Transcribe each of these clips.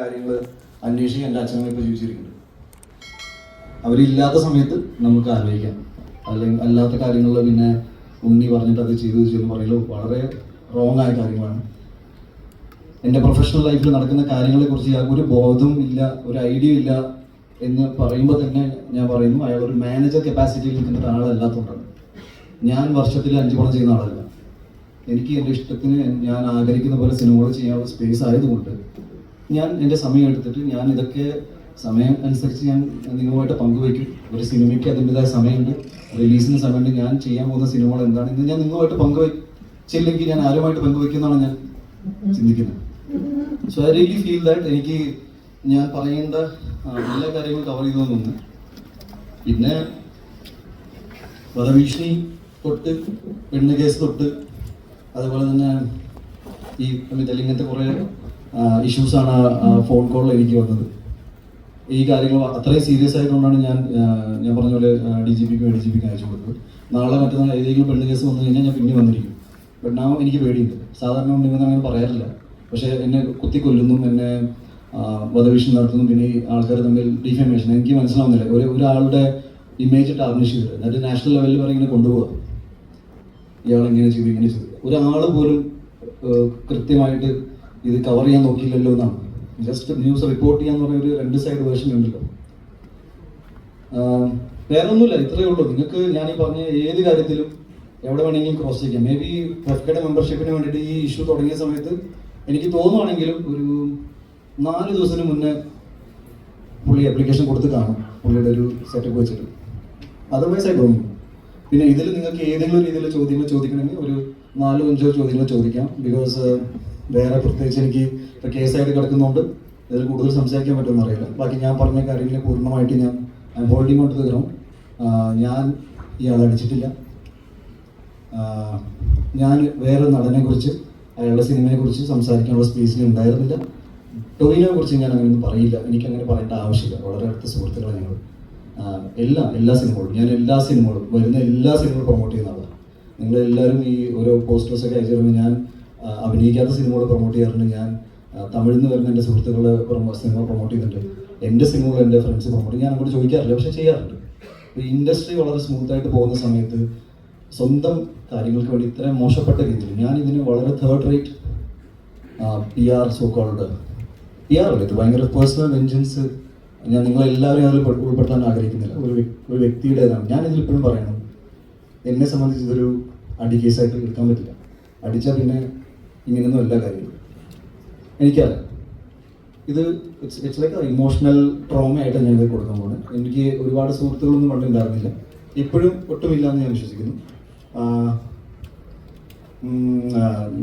കാര്യങ്ങൾ അന്വേഷിക്കാൻ എന്റെ അച്ഛനെ ഇപ്പോൾ അവരില്ലാത്ത സമയത്ത് നമുക്ക് ആലോചിക്കാം. അല്ലെങ്കിൽ അല്ലാത്ത കാര്യങ്ങൾ പിന്നെ ഉണ്ണി പറഞ്ഞിട്ട് അത് ചെയ്തു ചെയ്തു പറയുന്നത് വളരെ റോങ് ആയ കാര്യങ്ങളാണ്. എന്റെ പ്രൊഫഷണൽ ലൈഫിൽ നടക്കുന്ന കാര്യങ്ങളെക്കുറിച്ച് കുറിച്ച് ഒരു ബോധവും ഇല്ല ഒരു ഐഡിയ ഇല്ല എന്ന് പറയുമ്പോൾ തന്നെ ഞാൻ പറയുന്നു അയാൾ ഒരു മാനേജർ കപ്പാസിറ്റിയിൽ നിൽക്കുന്ന ഒരാളല്ലാത്തതുകൊണ്ടാണ്. ഞാൻ വർഷത്തിൽ അഞ്ച് പണം ചെയ്യുന്ന ആളല്ല. എനിക്ക് എന്റെ ഇഷ്ടത്തിന് ഞാൻ ആഗ്രഹിക്കുന്ന പോലെ സിനിമകൾ ചെയ്യാനുള്ള സ്പേസ് ആയതുകൊണ്ട് ഞാൻ എന്റെ സമയം എടുത്തിട്ട് ഞാൻ ഇതൊക്കെ സമയം അനുസരിച്ച് ഞാൻ നിങ്ങളുമായിട്ട് പങ്കുവയ്ക്കും. ഒരു സിനിമയ്ക്ക് അതിന്റെതായ സമയമുണ്ട്. റിലീസിന് സമയമുണ്ട്. ഞാൻ ചെയ്യാൻ പോകുന്ന സിനിമകൾ എന്താണ്? ഇന്ന് ഞാൻ നിങ്ങളുമായിട്ട് പങ്കുവയ്ച്ചില്ലെങ്കിൽ ഞാൻ ആരുമായിട്ട് പങ്കുവയ്ക്കുന്നതാണ് ഞാൻ ചിന്തിക്കുന്നത്. So I really feel that എനിക്ക് ഞാൻ പറയേണ്ട എല്ലാ കാര്യങ്ങളും കവർ ചെയ്തു തന്നു പിന്നെ വധഭീഷണി തൊട്ട് പെണ്ണ് കേസ് തൊട്ട് അതുപോലെ തന്നെ ഈ ഇങ്ങനത്തെ കുറേ ഇഷ്യൂസാണ് ഫോൺ കോളിൽ എനിക്ക് വന്നത്. ഈ കാര്യങ്ങൾ അത്രയും സീരിയസ് ആയതുകൊണ്ടാണ് ഞാൻ ഞാൻ പറഞ്ഞ പോലെ ഡി ജി പിക്കും എ ഡി ജി പിക്കും അയച്ചു കൊടുത്തത്. നാളെ മറ്റന്നാൾ ഏതെങ്കിലും പെണ്ണ് കേസ് വന്നു കഴിഞ്ഞാൽ ഞാൻ പിന്നെ വന്നിരിക്കും. ബട്ട് നാ എനിക്ക് പേടിയുണ്ട്. സാധാരണ ഉണ്ടെങ്കിൽ അങ്ങനെ പറയാറില്ല. പക്ഷേ എന്നെ കുത്തി കൊല്ലുന്നു എന്നെ വധഭീഷണി നടത്തുന്നു പിന്നെ ഈ ആൾക്കാർ തമ്മിൽ ഡിഫമേഷൻ എനിക്ക് മനസ്സിലാവുന്നില്ല. ഒരു ഒരാളുടെ ഇമേജ് ടാർണിഷ് ചെയ്തത് എന്നിട്ട് നാഷണൽ ലെവലിൽ വരെ ഇങ്ങനെ കൊണ്ടുപോകുക ഇയാൾ ഇങ്ങനെ ചെയ്തു ഇങ്ങനെ ചെയ്തു. ഒരാൾ പോലും കൃത്യമായിട്ട് ഇത് കവർ ചെയ്യാൻ നോക്കിയില്ലല്ലോ എന്നാണ്. ജസ്റ്റ് ന്യൂസ് റിപ്പോർട്ട് ചെയ്യാന്ന് പറഞ്ഞ ഒരു രണ്ട് സൈഡ് വേർഷൻ ഉണ്ടല്ലോ. വേറെ ഒന്നുമില്ല ഇത്രയേ ഉള്ളൂ. നിങ്ങൾക്ക് ഞാൻ ഈ പറഞ്ഞ ഏത് കാര്യത്തിലും എവിടെ വേണമെങ്കിലും ക്രോസ് ചെയ്യാം. മേ ബി എഫ്കയുടെ മെമ്പർഷിപ്പിന് വേണ്ടിയിട്ട് ഈ ഇഷ്യൂ തുടങ്ങിയ സമയത്ത് എനിക്ക് തോന്നുവാണെങ്കിലും ഒരു നാല് ദിവസത്തിന് മുന്നേ പുള്ളി അപ്ലിക്കേഷൻ കൊടുത്ത് കാണും. പുള്ളിയുടെ ഒരു സെറ്റപ്പ് വെച്ചിട്ട്. അതർവൈസ് ആയി തോന്നുന്നു പിന്നെ ഇതിൽ നിങ്ങൾക്ക് ഏതെങ്കിലും രീതിയിലുള്ള ചോദ്യങ്ങൾ ചോദിക്കണമെങ്കിൽ ഒരു നാലോ അഞ്ചോ ചോദ്യങ്ങൾ ചോദിക്കാം. ബിക്കോസ് വേറെ പ്രത്യേകിച്ച് എനിക്ക് ഇപ്പോൾ കേസായിട്ട് കിടക്കുന്നതുകൊണ്ട് ഇതിൽ കൂടുതൽ സംസാരിക്കാൻ പറ്റുമെന്ന് അറിയില്ല. ബാക്കി ഞാൻ പറഞ്ഞ കാര്യങ്ങൾ പൂർണമായിട്ട് ഞാൻ ഹോൾഡിംഗ് ഔട്ട് ദ ഗ്രൗണ്ട് ഞാൻ ഇയാളെ അടിച്ചിട്ടില്ല. ഞാൻ വേറെ നടനെക്കുറിച്ച് അയാളുടെ സിനിമയെ കുറിച്ച് സംസാരിക്കാനുള്ള സ്പേസിൽ ഉണ്ടായിരുന്നില്ല. ടൊവിനെ കുറിച്ച് ഞാൻ അങ്ങനെ ഒന്നും പറയില്ല. എനിക്ക് അങ്ങനെ പറയേണ്ട ആവശ്യമില്ല. വളരെ അടുത്ത സുഹൃത്തുക്കളാണ് ഞങ്ങൾ. എല്ലാ എല്ലാ സിനിമകളും ഞാൻ എല്ലാ സിനിമകളും വരുന്ന എല്ലാ സിനിമകളും പ്രൊമോട്ട് ചെയ്യുന്ന ആളാണ്. നിങ്ങൾ എല്ലാവരും ഈ ഓരോ പോസ്റ്റേഴ്സൊക്കെ അയച്ചു തരുമ്പോൾ ഞാൻ അഭിനയിക്കാത്ത സിനിമകൾ പ്രൊമോട്ട് ചെയ്യാറുണ്ട്. ഞാൻ തമിഴിൽ നിന്ന് വരുന്ന എന്റെ സുഹൃത്തുക്കൾ സിനിമ പ്രൊമോട്ട് ചെയ്യുന്നുണ്ട്. എന്റെ സിനിമകൾ എന്റെ ഫ്രണ്ട്സ് പ്രൊമോട്ട് ഞാൻ അങ്ങോട്ട് ചോദിക്കാറില്ല പക്ഷെ ചെയ്യാറുണ്ട്. ഇൻഡസ്ട്രി വളരെ സ്മൂത്ത് ആയിട്ട് പോകുന്ന സമയത്ത് സ്വന്തം കാര്യങ്ങൾക്ക് വേണ്ടി ഇത്രയും മോശപ്പെട്ട രീതിയിൽ ഞാൻ ഇതിന് വളരെ തേർഡ് റേറ്റ് പി ആർ സോക്കോളുടെ പി ആർ അല്ലേ? ഇത് ഭയങ്കര പേഴ്സണൽ വെഞ്ചൻസ് ഞാൻ നിങ്ങളെല്ലാവരും അതിൽ ഉൾ- ഉൾപ്പെടുത്താൻ ആഗ്രഹിക്കുന്നില്ല. ഒരു ഒരു വ്യക്തിയുടേതാണ്. ഞാൻ ഇതിൽ ഇപ്പോഴും പറയണം എന്നെ സംബന്ധിച്ച് ഇതൊരു അടി കേസായിട്ട് എടുക്കാൻ പറ്റില്ല. അടിച്ചാൽ പിന്നെ ഇങ്ങനെയൊന്നും അല്ല കാര്യം. എനിക്കറിയാം. ഇത് it's it's like emotional trauma ആയിട്ട് ഞാൻ ഇത് കൊടുക്കാൻ പോകുന്നത്. എനിക്ക് ഒരുപാട് സുഹൃത്തുക്കളൊന്നും പണ്ടുണ്ടായിരുന്നില്ല ഇപ്പോഴും ഒട്ടുമില്ല എന്ന് ഞാൻ വിശ്വസിക്കുന്നു.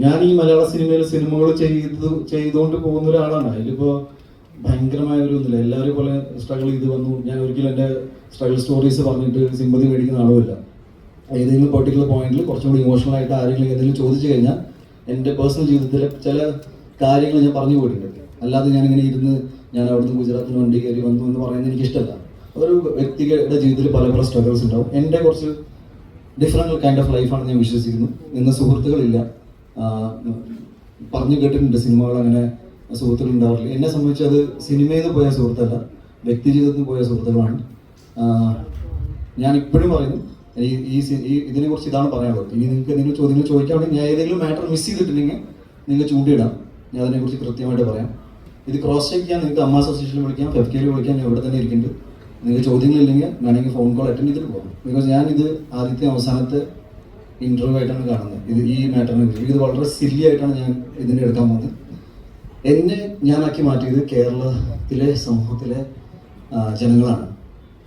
ഞാൻ ഈ മലയാള സിനിമയിൽ സിനിമകൾ ചെയ്ത് ചെയ്തുകൊണ്ട് പോകുന്ന ഒരാളാണ്. അതിലിപ്പോൾ ഭയങ്കരമായ ഒരു ഇതില്ല എല്ലാവരും പോലെ സ്ട്രഗിൾ ചെയ്ത് വന്നു. ഞാൻ ഒരിക്കലും എന്റെ സ്ട്രഗിൾ സ്റ്റോറീസ് പറഞ്ഞിട്ട് സിമ്പതി മേടിക്കുന്ന ആളുമില്ല. ഏതെങ്കിലും പെർട്ടിക്കുലർ പോയിന്റിൽ കുറച്ചുകൂടി ഇമോഷണൽ ആയിട്ട് ആരെങ്കിലും എന്തെങ്കിലും ചോദിച്ചു കഴിഞ്ഞാൽ എന്റെ പേഴ്സണൽ ജീവിതത്തിലെ ചില കാര്യങ്ങൾ ഞാൻ പറഞ്ഞു പോയിട്ടുണ്ട് അല്ലാതെ ഞാൻ ഇങ്ങനെ ഇരുന്ന് ഞാൻ അവിടുന്ന് ഗുജറാത്തിന് വണ്ടി കയറി വന്നു എന്ന് പറയുന്നത് എനിക്ക് ഇഷ്ടമല്ല അതൊരു വ്യക്തിയുടെ ജീവിതത്തിൽ പല പല സ്ട്രഗിൾസ് ഉണ്ടാവും. എന്റെ കുറച്ച് ഡിഫറെന്റ് കൈൻഡ് ഓഫ് ലൈഫാണ് ഞാൻ വിശ്വസിക്കുന്നു. ഇന്ന് സുഹൃത്തുക്കളില്ല. പറഞ്ഞു കേട്ടിട്ടുണ്ട് സിനിമകൾ അങ്ങനെ സുഹൃത്തുക്കൾ ഉണ്ടാവാറില്ല. എന്നെ സംബന്ധിച്ച് അത് സിനിമയിൽ നിന്ന് പോയ സുഹൃത്തല്ല വ്യക്തി ജീവിതത്തിൽ പോയ സുഹൃത്തുക്കളാണ്. ഞാൻ ഇപ്പോഴും പറയുന്നു ഈ ഈ ഇതിനെ കുറിച്ച് ഇതാണ് പറയാനുള്ളത് ഇനി നിങ്ങൾക്ക് നിങ്ങൾ ചോദ്യങ്ങൾ ചോദിക്കുകയാണെങ്കിൽ ഞാൻ ഏതെങ്കിലും മാറ്റർ മിസ് ചെയ്തിട്ടുണ്ടെങ്കിൽ നിങ്ങൾ ചൂണ്ടിയിടാം. ഞാൻ അതിനെക്കുറിച്ച് കൃത്യമായിട്ട് പറയാം. ഇത് ക്രോസ് ചെക്ക് ചെയ്യാൻ നിങ്ങൾക്ക് അമ്മ അസോസിയേഷനിൽ വിളിക്കാം ഫെഫ് വിളിക്കാം ഞാൻ ഇവിടെ തന്നെ ഇരിക്കുന്നുണ്ട്. നിങ്ങൾക്ക് ചോദ്യങ്ങളില്ലെങ്കിൽ വേണമെങ്കിൽ ഫോൺ കോൾ അറ്റൻഡ് ചെയ്തിട്ട് പോകാം. ബിക്കോസ് ഞാൻ ഇത് ആദ്യത്തെ അവസാനത്തെ ഇന്റർവ്യൂ ആയിട്ടാണ് കാണുന്നത്. ഇത് ഈ മാറ്ററിനെ കുറിച്ച്. ഇത് വളരെ സില്ലി ആയിട്ടാണ് ഞാൻ ഇതിന്റെ എടുക്കാൻ പോകുന്നത്. എന്നെ ഞാനാക്കി മാറ്റിയത് കേരളത്തിലെ സമൂഹത്തിലെ ജനങ്ങളാണ്.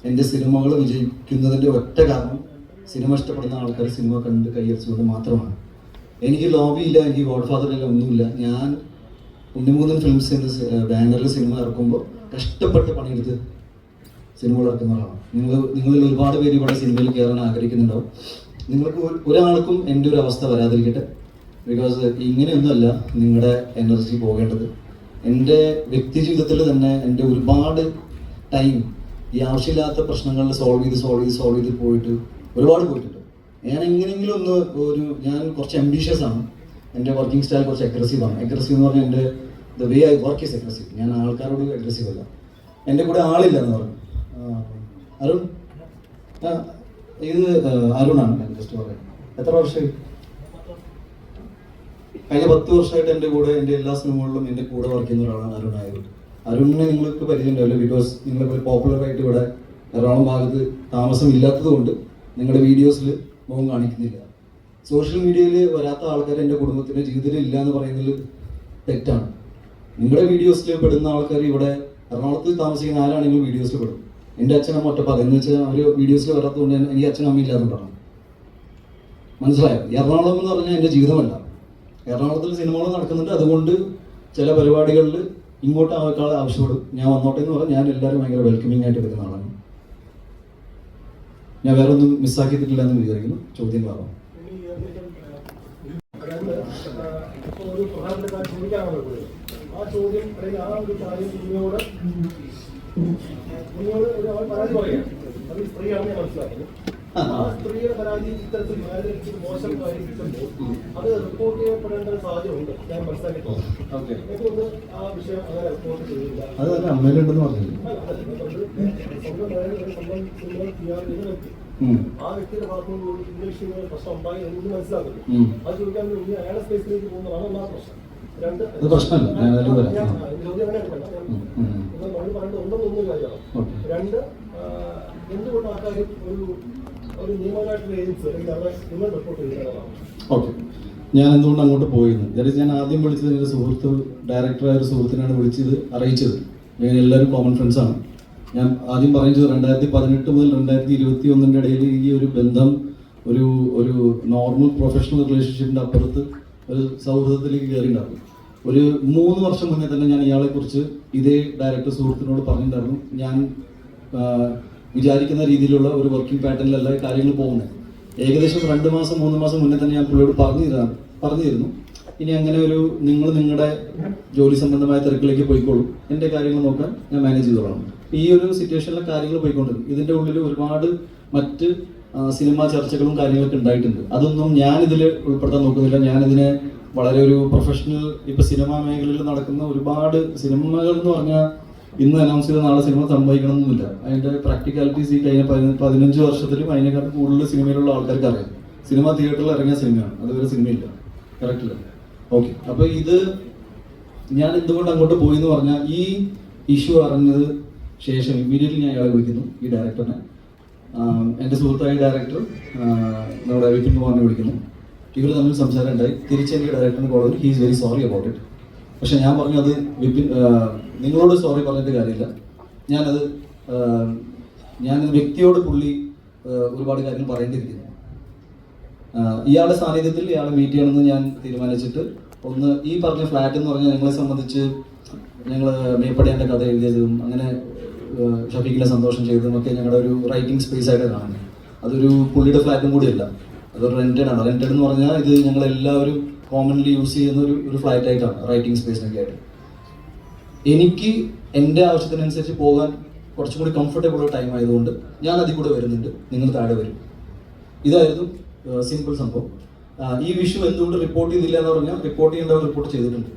എന്റെ സിനിമകൾ വിജയിക്കുന്നതിന്റെ ഒറ്റ കാരണം സിനിമ ഇഷ്ടപ്പെടുന്ന ആൾക്കാർ സിനിമ കണ്ട് കൈയടിച്ചുകൊണ്ട് മാത്രമാണ്. എനിക്ക് ലോബി ഇല്ല എനിക്ക് ഗോഡ് ഫാദർ ഇല്ല ഒന്നുമില്ല ഞാൻ ഉണ്ണിമൂന്നൻ ഫിലിംസ് എന്ന ബാനറിൽ സിനിമ ഇറക്കുമ്പോൾ കഷ്ടപ്പെട്ട് പണിയെടുത്ത് സിനിമകൾ ഇറക്കുന്നവരാണ്. നിങ്ങൾ നിങ്ങളിൽ ഒരുപാട് പേര് ഇവിടെ സിനിമയിൽ കയറാൻ ആഗ്രഹിക്കുന്നുണ്ടാവും. നിങ്ങൾക്ക് ഒരു- ഒരാൾക്കും എന്റെ ഒരു അവസ്ഥ വരാതിരിക്കട്ടെ. ബിക്കോസ് ഇങ്ങനെയൊന്നുമല്ല നിങ്ങളുടെ എനർജി പോകേണ്ടത്. എന്റെ വ്യക്തി ജീവിതത്തിൽ തന്നെ എന്റെ ഒരുപാട് ടൈം ഈ ആവശ്യമില്ലാത്ത പ്രശ്നങ്ങൾ സോൾവ് ചെയ്ത് സോൾവ് ചെയ്ത് സോൾവ് ചെയ്ത് പോയിട്ട് ഒരുപാട് പോയിട്ടുണ്ട്. ഞാൻ എങ്ങനെയെങ്കിലും ഒന്ന് ഒരു ഞാൻ കുറച്ച് അംബീഷ്യസ് ആണ്. എന്റെ വർക്കിംഗ് സ്റ്റൈൽ കുറച്ച് അഗ്രസീവ് ആണ്. അഗ്രസീവ് എന്ന് പറഞ്ഞാൽ എന്റെ the way I work is aggressive ഞാൻ ആൾക്കാരോട് അഗ്രസീവ് അല്ല. എന്റെ കൂടെ ആളില്ല എന്ന് പറഞ്ഞു അരുൺ? ഇത് അരുണാണ് ഞാൻ ജസ്റ്റ് പറയുന്നത് എത്ര വർഷമായി? കഴിഞ്ഞ പത്ത് വർഷമായിട്ട് എന്റെ കൂടെ എന്റെ എല്ലാ സിനിമകളിലും എന്റെ കൂടെ വർക്ക് ചെയ്യുന്ന ഒരാളാണ് അരുൺ ആയത് അരുണിനെ നിങ്ങൾക്ക് പരിചയമുണ്ടാവില്ല ബിക്കോസ് നിങ്ങളിപ്പോൾ പോപ്പുലറായിട്ട് ഇവിടെ എറണാകുളം ഭാഗത്ത് താമസം ഇല്ലാത്തത് കൊണ്ട് നിങ്ങളുടെ വീഡിയോസിൽ മുഖം കാണിക്കുന്നില്ല. സോഷ്യൽ മീഡിയയിൽ വരാത്ത ആൾക്കാർ എന്റെ കുടുംബത്തിന്റെ ജീവിതത്തിൽ ഇല്ല എന്ന് പറയുന്നത് തെറ്റാണ്. നിങ്ങളുടെ വീഡിയോസിൽ പെടുന്ന ആൾക്കാർ ഇവിടെ എറണാകുളത്ത് താമസിക്കുന്ന ആരാണെങ്കിലും വീഡിയോസിൽ പെടും? എന്റെ അച്ഛനമ്മ ഒറ്റപ്പാത എന്ന് വെച്ചാൽ അവർ വീഡിയോസിൽ വരാത്തതുകൊണ്ട് എനിക്ക് എന്ന് പറഞ്ഞു മനസ്സിലായോ? എറണാകുളം എന്ന് പറഞ്ഞാൽ എന്റെ ജീവിതമല്ല. എറണാകുളത്തിൽ സിനിമകൾ നടക്കുന്നുണ്ട്. അതുകൊണ്ട് ചില പരിപാടികളിൽ ഇങ്ങോട്ട് ആൾക്കാൾ ആവശ്യപ്പെടും. ഞാൻ വന്നോട്ടെ എന്ന് പറഞ്ഞാൽ ഞാൻ എല്ലാവരും ഭയങ്കര വെൽക്കമിങ് ആയിട്ട് എടുക്കുന്ന ആളാണ്. ഞാൻ വേറെ ഒന്നും മിസ്സാക്കിയിട്ടില്ല എന്ന് വിചാരിക്കുന്നു. ചോദ്യം ആ സ്ത്രീയുടെ പരാതി ഇത്തരത്തിൽ വ്യാജരിച്ച് മോശം കാര്യം കിട്ടുമ്പോൾ അത് റിപ്പോർട്ട് ചെയ്യപ്പെടേണ്ട ഒരു സാഹചര്യം ഉണ്ട് ഞാൻ മനസ്സിലാക്കിയിട്ടുണ്ട് ഓക്കെ ആ വിഷയം അങ്ങനെ റിപ്പോർട്ട് ചെയ്തില്ല അത് അമ്മയിലുണ്ടെന്ന് പറഞ്ഞില്ല ആ വ്യക്തിയുടെ ഭാഗത്തുനിന്ന് ഒരു ഇംഗ്ലീഷ് പ്രശ്നം ഉണ്ടായി എന്ന് മനസ്സിലാക്കുന്നു. ഉം. അത് ചോദിക്കാൻ വേണ്ടി അയാളെ സ്പേസിലേക്ക് പോകുന്നതാണ് ഒന്നാമത്തെ പ്രശ്നം. രണ്ട് രണ്ട് ആ, എന്തുകൊണ്ട് ആ കാര്യം ഒരു ഒരു നിയമപരമായിട്ടുള്ള ഏജൻസി അല്ലെങ്കിൽ അവരെ നിങ്ങൾ റിപ്പോർട്ട് ഓക്കെ. ഞാൻ എന്തുകൊണ്ട് അങ്ങോട്ട് പോയിരുന്നു? ദാറ്റ് ഞാൻ ആദ്യം വിളിച്ചത് എന്റെ സുഹൃത്ത് ഡയറക്ടറായ ഒരു സുഹൃത്തിനാണ് വിളിച്ചത് അറിയിച്ചത്. എല്ലാവരും കോമൺ ഫ്രണ്ട്സാണ് ഞാൻ ആദ്യം പറഞ്ഞത് രണ്ടായിരത്തി പതിനെട്ട് മുതൽ രണ്ടായിരത്തി ഇരുപത്തി ഒന്നിന്റെ ഇടയിൽ ഈ ഒരു ബന്ധം ഒരു ഒരു നോർമൽ പ്രൊഫഷണൽ റിലേഷൻഷിപ്പിന്റെ അപ്പുറത്ത് ഒരു സൗഹൃദത്തിലേക്ക് കയറിയിട്ടുണ്ടാവും ഒരു മൂന്ന് വർഷം മുന്നേ തന്നെ ഞാൻ ഇയാളെക്കുറിച്ച് ഇതേ ഡയറക്ടർ സുഹൃത്തിനോട് പറഞ്ഞിട്ടുണ്ടായിരുന്നു. ഞാൻ വിചാരിക്കുന്ന രീതിയിലുള്ള ഒരു വർക്കിംഗ് പാറ്റേണിലല്ല കാര്യങ്ങൾ പോകുന്നത്. ഏകദേശം രണ്ട് മാസം മൂന്ന് മാസം മുന്നേ തന്നെ ഞാൻ പുള്ളിയോട് പറഞ്ഞു പറഞ്ഞിരുന്നു. പറഞ്ഞു തരുന്നു ഇനി അങ്ങനെ ഒരു നിങ്ങൾ നിങ്ങളുടെ ജോലി സംബന്ധമായ തിരക്കിലേക്ക് പോയിക്കോളൂ. എന്റെ കാര്യങ്ങൾ നോക്കാൻ ഞാൻ മാനേജ് ചെയ്തോളാം. ഈ ഒരു സിറ്റുവേഷനിലെ കാര്യങ്ങൾ പോയിക്കൊണ്ടിരുന്നു. ഇതിന്റെ ഉള്ളിൽ ഒരുപാട് മറ്റ് സിനിമാ ചർച്ചകളും കാര്യങ്ങളൊക്കെ ഉണ്ടായിട്ടുണ്ട്. അതൊന്നും ഞാനിതിൽ ഉൾപ്പെടുത്താൻ നോക്കുന്നില്ല. ഞാനിതിനെ വളരെ ഒരു പ്രൊഫഷണൽ ഇപ്പൊ സിനിമാ മേഖലയിൽ നടക്കുന്ന ഒരുപാട് സിനിമകൾ എന്ന് പറഞ്ഞാൽ ഇന്ന് അനൗൺസ് ചെയ്ത നാളെ സിനിമ സംഭവിക്കണം എന്നില്ല അതിന്റെ പ്രാക്ടിക്കാലിറ്റീസ് ഈ കഴിഞ്ഞ പതിന- പതിനഞ്ച് വർഷത്തിലും അതിനേക്കാൾ കൂടുതൽ സിനിമയിലുള്ള ആൾക്കാർക്ക് അറിയാം. സിനിമ തിയേറ്ററിൽ ഇറങ്ങിയ സിനിമയാണ് അതുവരെ സിനിമയില്ല കറക്റ്റ് ഓക്കെ. അപ്പൊ ഇത് ഞാൻ എന്തുകൊണ്ട് അങ്ങോട്ട് പോയി എന്ന് പറഞ്ഞാൽ ഈ ഇഷ്യൂ അറിഞ്ഞത് ശേഷം ഇമ്മീഡിയറ്റ്ലി ഞാൻ അയാളെ വിളിക്കുന്നു ഈ ഡയറക്ടറിനെ എന്റെ സുഹൃത്തായ ഡയറക്ടർ നമ്മുടെ വിപിൻ കുമാറിനെ വിളിക്കുന്നു. ഇവർ തമ്മിൽ സംസാരം ഉണ്ടായി തിരിച്ച് എനിക്ക് ഡയറക്ടറിന് call he is very sorry about it പക്ഷെ ഞാൻ പറഞ്ഞു അത് വിപിൻ നിങ്ങളോട് സോറി പറഞ്ഞിട്ട് കാര്യമില്ല. ഞാനത് ഞാൻ വ്യക്തിയോട് പുള്ളി ഒരുപാട് കാര്യങ്ങൾ പറയേണ്ടിയിരിക്കുന്നു. ഇയാളുടെ സാന്നിധ്യത്തിൽ ഇയാളെ മീറ്റ് ചെയ്യണമെന്ന് ഞാൻ തീരുമാനിച്ചിട്ട് ഒന്ന് ഈ പറഞ്ഞ ഫ്ലാറ്റ് എന്ന് പറഞ്ഞാൽ ഞങ്ങളെ സംബന്ധിച്ച് ഞങ്ങൾ മേപ്പടിയാന്റെ കഥ എഴുതിയതും അങ്ങനെ ഷഫീഖിനെ സന്തോഷം ചെയ്തതും ഒക്കെ ഞങ്ങളുടെ ഒരു റൈറ്റിംഗ് സ്പേസ് ആയിട്ട് കാണുന്നത് അതൊരു പുള്ളിയുടെ ഫ്ലാറ്റും കൂടിയല്ല. അതൊരു റെന്റഡ് ആണ്. റെന്റഡ് എന്ന് പറഞ്ഞാൽ ഇത് ഞങ്ങൾ എല്ലാവരും കോമൺലി യൂസ് ചെയ്യുന്ന ഒരു ഒരു ഫ്ലാറ്റ് ആയിട്ടാണ് റൈറ്റിംഗ് സ്പേസിനൊക്കെ ആയിട്ട് എനിക്ക് എന്റെ ആവശ്യത്തിനനുസരിച്ച് പോകാൻ കുറച്ചും കൂടി കംഫർട്ടബിൾ ടൈം ആയതുകൊണ്ട് ഞാൻ അതിൽ കൂടെ വരുന്നുണ്ട്. നിങ്ങൾ താഴെ വരും. ഇതായിരുന്നു സിമ്പിൾ സംഭവം. ഈ വിഷു എന്തുകൊണ്ട് റിപ്പോർട്ട് ചെയ്തില്ല എന്ന് പറഞ്ഞാൽ റിപ്പോർട്ട് ചെയ്യേണ്ടവർ റിപ്പോർട്ട് ചെയ്തിട്ടുണ്ട്.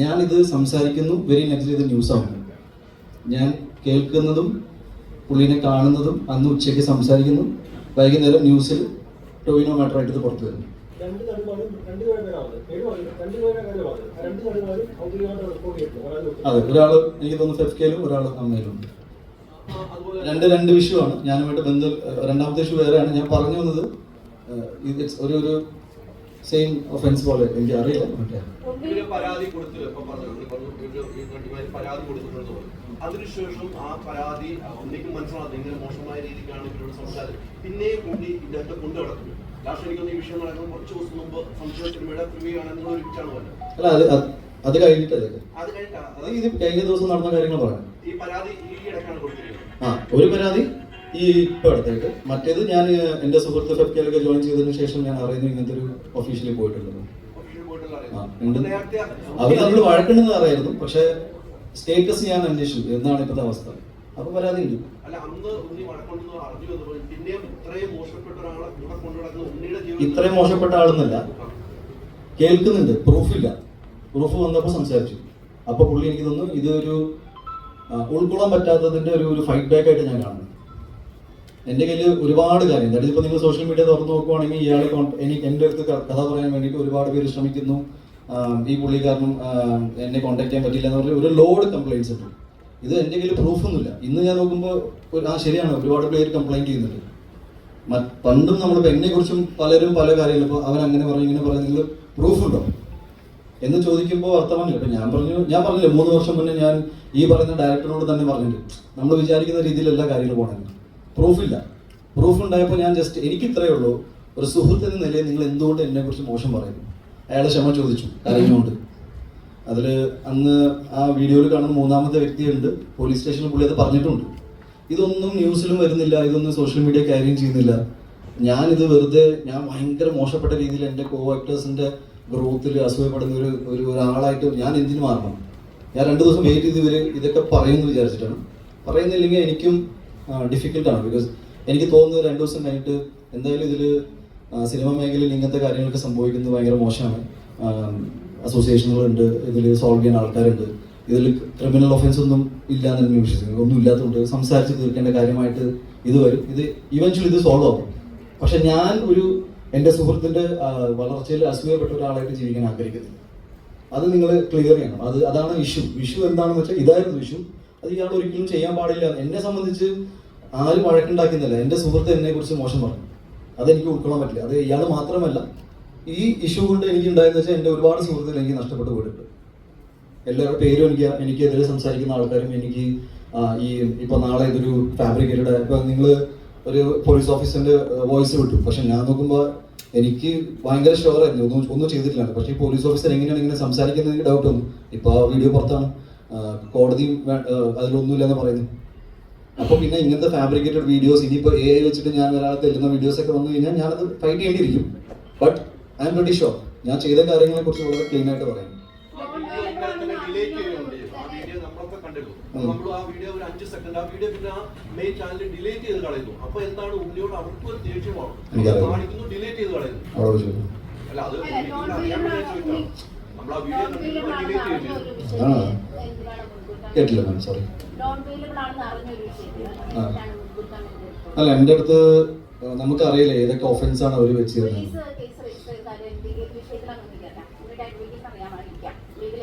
ഞാൻ ഇത് സംസാരിക്കുന്നു വെരി നെക്സ്റ്റ് ഇത് ന്യൂസ് ആവുന്നു ഞാൻ കേൾക്കുന്നതും പുള്ളിനെ കാണുന്നതും അന്ന് ഉച്ചയ്ക്ക് സംസാരിക്കുന്നു. വൈകുന്നേരം ന്യൂസിൽ ടൊവിനോ മാറ്ററായിട്ട് ഇത് പുറത്തു വരുന്നു. അതെ ഒരാൾ എനിക്ക് തോന്നുന്നു ഫെഫ്കയിലും ഒരാൾ അമ്മയിലും രണ്ട് രണ്ട് വിഷയമാണ് ഞാനുമായിട്ട് ബന്ധം രണ്ടാമത്തെ ഇഷ്യൂ വേറെയാണ്. ഞാൻ പറഞ്ഞു വന്നത് it's ഒരു ഒരു സെയിം ഒഫൻസ് പോലെ എനിക്ക് അറിയില്ല പരാതി കൊടുത്തു അതിനുശേഷം ആ പരാതി ഒന്നിക്കും മനസ്സിലാകും ഇങ്ങനെ മോശമായ രീതിക്കാണ് ഇവരോട് സംസാരം പിന്നെ കൂടി ഇദ്ദേഹത്തെ കൊണ്ടുനടക്കുന്നു ലാസ്റ്റ് എനിക്ക് ഈ വിഷയം നടക്കുന്ന കുറച്ച് ദിവസം മുമ്പ് സംശയ സിനിമയുടെ പ്രിവ്യൂ ആണ് നിങ്ങൾ ഒരുമിച്ചാണ് പറഞ്ഞത് അല്ല അത് അത് കഴിഞ്ഞിട്ട് അത് കഴിഞ്ഞിട്ടാണ് ഇത് കഴിഞ്ഞ ദിവസം നടന്ന കാര്യങ്ങൾ പറയാം ഈ പരാതി ഈ ഇടയ്ക്കാണ് കൊടുത്തിരിക്കുന്നത്. ആ ഒരു പരാതി ഈ ഇപ്പോൾ അടുത്തായിട്ട്. മറ്റേത് ഞാൻ എന്റെ സുഹൃത്ത് ഫെഫ്റ്റിയിലൊക്കെ ജോയിൻ ചെയ്തതിന് ശേഷം ഞാൻ അറിയുന്നു ഇങ്ങനത്തെ ഒരു ഒഫീഷ്യലി പോയിട്ടുണ്ട് ഒഫീഷ്യൽ പോയിട്ടുള്ള ആ, അറിയാം ഉണ്ട്. നേരത്തെ അവർ നമ്മൾ വഴക്കുണ്ടെന്ന് അറിയായിരുന്നു. പക്ഷേ സ്റ്റേറ്റസ് ഞാൻ അന്വേഷിച്ചു. എന്നാണ് ഇപ്പോഴത്തെ അവസ്ഥ. അപ്പൊ പരാതി ഉണ്ട് ഇത്രയും മോശപ്പെട്ട ആളെന്നല്ല കേൾക്കുന്നുണ്ട്. പ്രൂഫില്ല. പ്രൂഫ് വന്നപ്പോൾ സംസാരിച്ചു. അപ്പൊ പുള്ളി എനിക്ക് തോന്നുന്നു ഇതൊരു ഉൾക്കൊള്ളാൻ പറ്റാത്തതിന്റെ ഒരു ഒരു ഫൈറ്റ് ബാക്ക് ആയിട്ട് ഞാൻ കാണുന്നു. എന്റെ കയ്യിൽ ഒരുപാട് കാര്യം അതായത് ഇപ്പോൾ നിങ്ങൾ സോഷ്യൽ മീഡിയ തുറന്നു നോക്കുവാണെങ്കിൽ ഇയാളെ എനിക്ക് എന്റെ അടുത്ത് കഥ പറയാൻ വേണ്ടിയിട്ട് ഒരുപാട് പേര് ശ്രമിക്കുന്നു. ഈ പുള്ളിക്കാരനും എന്നെ കോൺടാക്ട് ചെയ്യാൻ പറ്റില്ല എന്ന് പറഞ്ഞ ഒരു ലോഡ് കംപ്ലൈൻസ് ഉണ്ട്. ഇത് എന്റെ കയ്യിൽ പ്രൂഫൊന്നുമില്ല ഇന്ന് ഞാൻ നോക്കുമ്പോൾ ആ ശരിയാണ്. ഒരുപാട് പേര് കംപ്ലൈന്റ് ചെയ്യുന്നുണ്ട്. പണ്ടും നമ്മളിപ്പോൾ എന്നെ കുറിച്ചും പലരും പല കാര്യങ്ങളും ഇപ്പോൾ അവൻ അങ്ങനെ പറഞ്ഞു ഇങ്ങനെ പറഞ്ഞു നിങ്ങൾ പ്രൂഫ് ഉണ്ടോ? എന്ന് ചോദിക്കുമ്പോൾ വർത്തമാനില്ല ഇപ്പം ഞാൻ പറഞ്ഞു ഞാൻ പറഞ്ഞില്ല മൂന്ന് വർഷം മുന്നേ ഞാൻ ഈ പറയുന്ന ഡയറക്ടറിനോട് തന്നെ പറഞ്ഞിട്ടുണ്ട് നമ്മൾ വിചാരിക്കുന്ന രീതിയിലല്ല കാര്യങ്ങൾ പോകണമെന്ന് പ്രൂഫില്ല. പ്രൂഫ് ഉണ്ടായപ്പോൾ ഞാൻ ജസ്റ്റ് എനിക്ക് ഇത്രയേ ഉള്ളൂ. ഒരു സുഹൃത്ത് എന്ന നിലയിൽ നിങ്ങൾ എന്തുകൊണ്ട് എന്നെ കുറിച്ച് മോശം പറയുന്നു? അയാളെ ക്ഷമ ചോദിച്ചു കരഞ്ഞുകൊണ്ട് അതിൽ അന്ന് ആ വീഡിയോയിൽ കാണുന്ന മൂന്നാമത്തെ വ്യക്തിയുണ്ട്. പോലീസ് സ്റ്റേഷനിൽ പുള്ളി അത് പറഞ്ഞിട്ടുണ്ട്. ഇതൊന്നും ന്യൂസിലും വരുന്നില്ല ഇതൊന്നും സോഷ്യൽ മീഡിയ കാര്യം ചെയ്യുന്നില്ല. ഞാനിത് വെറുതെ ഞാൻ ഭയങ്കര മോശപ്പെട്ട രീതിയിൽ എന്റെ കോ ആക്ടേഴ്സിന്റെ ഗ്രോത്തിൽ അസൂയപ്പെടുന്ന ഒരു ഒരു ഒരാളായിട്ട് ഞാൻ എന്തിനു മാറണം? ഞാൻ രണ്ട് ദിവസം വെയിറ്റ് ചെയ്ത് ഇവർ ഇതൊക്കെ പറയുമെന്ന് വിചാരിച്ചിട്ടാണ്. പറയുന്നില്ലെങ്കിൽ എനിക്കും ഡിഫിക്കൽട്ടാണ് ബിക്കോസ് എനിക്ക് തോന്നുന്നത് രണ്ട് ദിവസം കഴിഞ്ഞിട്ട് എന്തായാലും ഇതിൽ സിനിമ മേഖലയിൽ ഇങ്ങനത്തെ കാര്യങ്ങളൊക്കെ സംഭവിക്കുന്നത് ഭയങ്കര മോശമാണ്. അസോസിയേഷനുകളുണ്ട് ഇതിൽ സോൾവ് ചെയ്യാൻ ആൾക്കാരുണ്ട്. ഇതിൽ ക്രിമിനൽ ഒഫൻസ് ഒന്നും ഇല്ല എന്ന് വിശ്വസിക്കുന്നു. ഒന്നും ഇല്ലാത്തതുകൊണ്ട് സംസാരിച്ച് തീർക്കേണ്ട കാര്യമായിട്ട് ഇത് വരും. ഇത് ഇവൻച്വലി ഇത് സോൾവ് ആവും. പക്ഷെ ഞാൻ ഒരു എന്റെ സുഹൃത്തിന്റെ വളർച്ചയിൽ അസൂയപ്പെട്ട ഒരാളായിട്ട് ജീവിക്കാൻ ആഗ്രഹിക്കുന്നില്ല. അത് നിങ്ങൾ ക്ലിയർ ചെയ്യണം. അത് അതാണ് ഇഷ്യൂ ഇഷ്യൂ എന്താണെന്ന് വെച്ചാൽ ഇതായിരുന്നു ഇഷ്യൂ അത് ഇയാൾ ഒരിക്കലും ചെയ്യാൻ പാടില്ല. എന്നെ സംബന്ധിച്ച് ആരും വഴക്കുണ്ടാക്കുന്നില്ല. എന്റെ സുഹൃത്ത് എന്നെ കുറിച്ച് മോശം പറഞ്ഞു. അതെനിക്ക് ഉൾക്കൊള്ളാൻ പറ്റില്ല. അത് ഇയാൾ മാത്രമല്ല ഈ ഇഷ്യൂ കൊണ്ട് എനിക്ക് ഉണ്ടായെന്ന് വെച്ചാൽ എന്റെ ഒരുപാട് സുഹൃത്തുക്കൾ എനിക്ക് നഷ്ടപ്പെട്ടു പോയിട്ടുണ്ട്. എല്ലാവരുടെ പേരും എനിക്ക് എനിക്കെതിരെ സംസാരിക്കുന്ന ആൾക്കാരും എനിക്ക് ഈ ഇപ്പൊ നാളെ ഇതൊരു ഫാബ്രിക്കേറ്റഡ് ഇപ്പൊ നിങ്ങൾ ഒരു പോലീസ് ഓഫീസറിന്റെ വോയിസ് വിട്ടു. പക്ഷെ ഞാൻ നോക്കുമ്പോൾ എനിക്ക് ഭയങ്കര ഷോറായിരുന്നു ഒന്നും ഒന്നും ചെയ്തിട്ടില്ല പക്ഷേ ഈ പോലീസ് ഓഫീസർ എങ്ങനെയാണ് ഇങ്ങനെ സംസാരിക്കുന്നത് എനിക്ക് ഡൗട്ട് വന്നു. ഇപ്പൊ ആ വീഡിയോ പുറത്താണ്. കോടതി അതിലൊന്നുമില്ലെന്ന് പറയുന്നു. അപ്പൊ പിന്നെ ഇങ്ങനത്തെ ഫാബ്രിക്കേറ്റഡ് വീഡിയോസ് ഇനിയിപ്പോ എ ഐ വെച്ചിട്ട് ഞാൻ ഒരാളെ തരുന്ന വീഡിയോസ് ഒക്കെ വന്നു കഴിഞ്ഞാൽ ഞാനത് ഫൈറ്റ് ചെയ്യേണ്ടിയിരിക്കും. But I M very sure ഞാൻ ചെയ്ത കാര്യങ്ങളെ കുറിച്ച് വളരെ ക്ലീൻ ആയിട്ട് പറയാം. നമ്മൾ ആ വീഡിയോ ഒരു അഞ്ച് സെക്കൻഡ് ആ വീഡിയോ പിന്നെ ആ മെയിൻ ചാനൽ ഡിലേറ്റ് ചെയ്ത് കളയുന്നു അപ്പൊ എന്താണ് ഉണ്ണിയോട് അവർക്ക് ഒരു ദേഷ്യമാണ് എനിക്കറിയാം. കാണിക്കുന്നു ഡിലേറ്റ് ചെയ്ത് കളയുന്നു അല്ല അത് നമ്മൾ ആ വീഡിയോ ഡിലേറ്റ് കേട്ടില്ല മാം സോറി അല്ല എന്റെ അടുത്ത് നമുക്കറിയില്ല ഏതൊക്കെ ഒഫൻസ് ആണ് അവർ വെച്ചിരുന്നത്.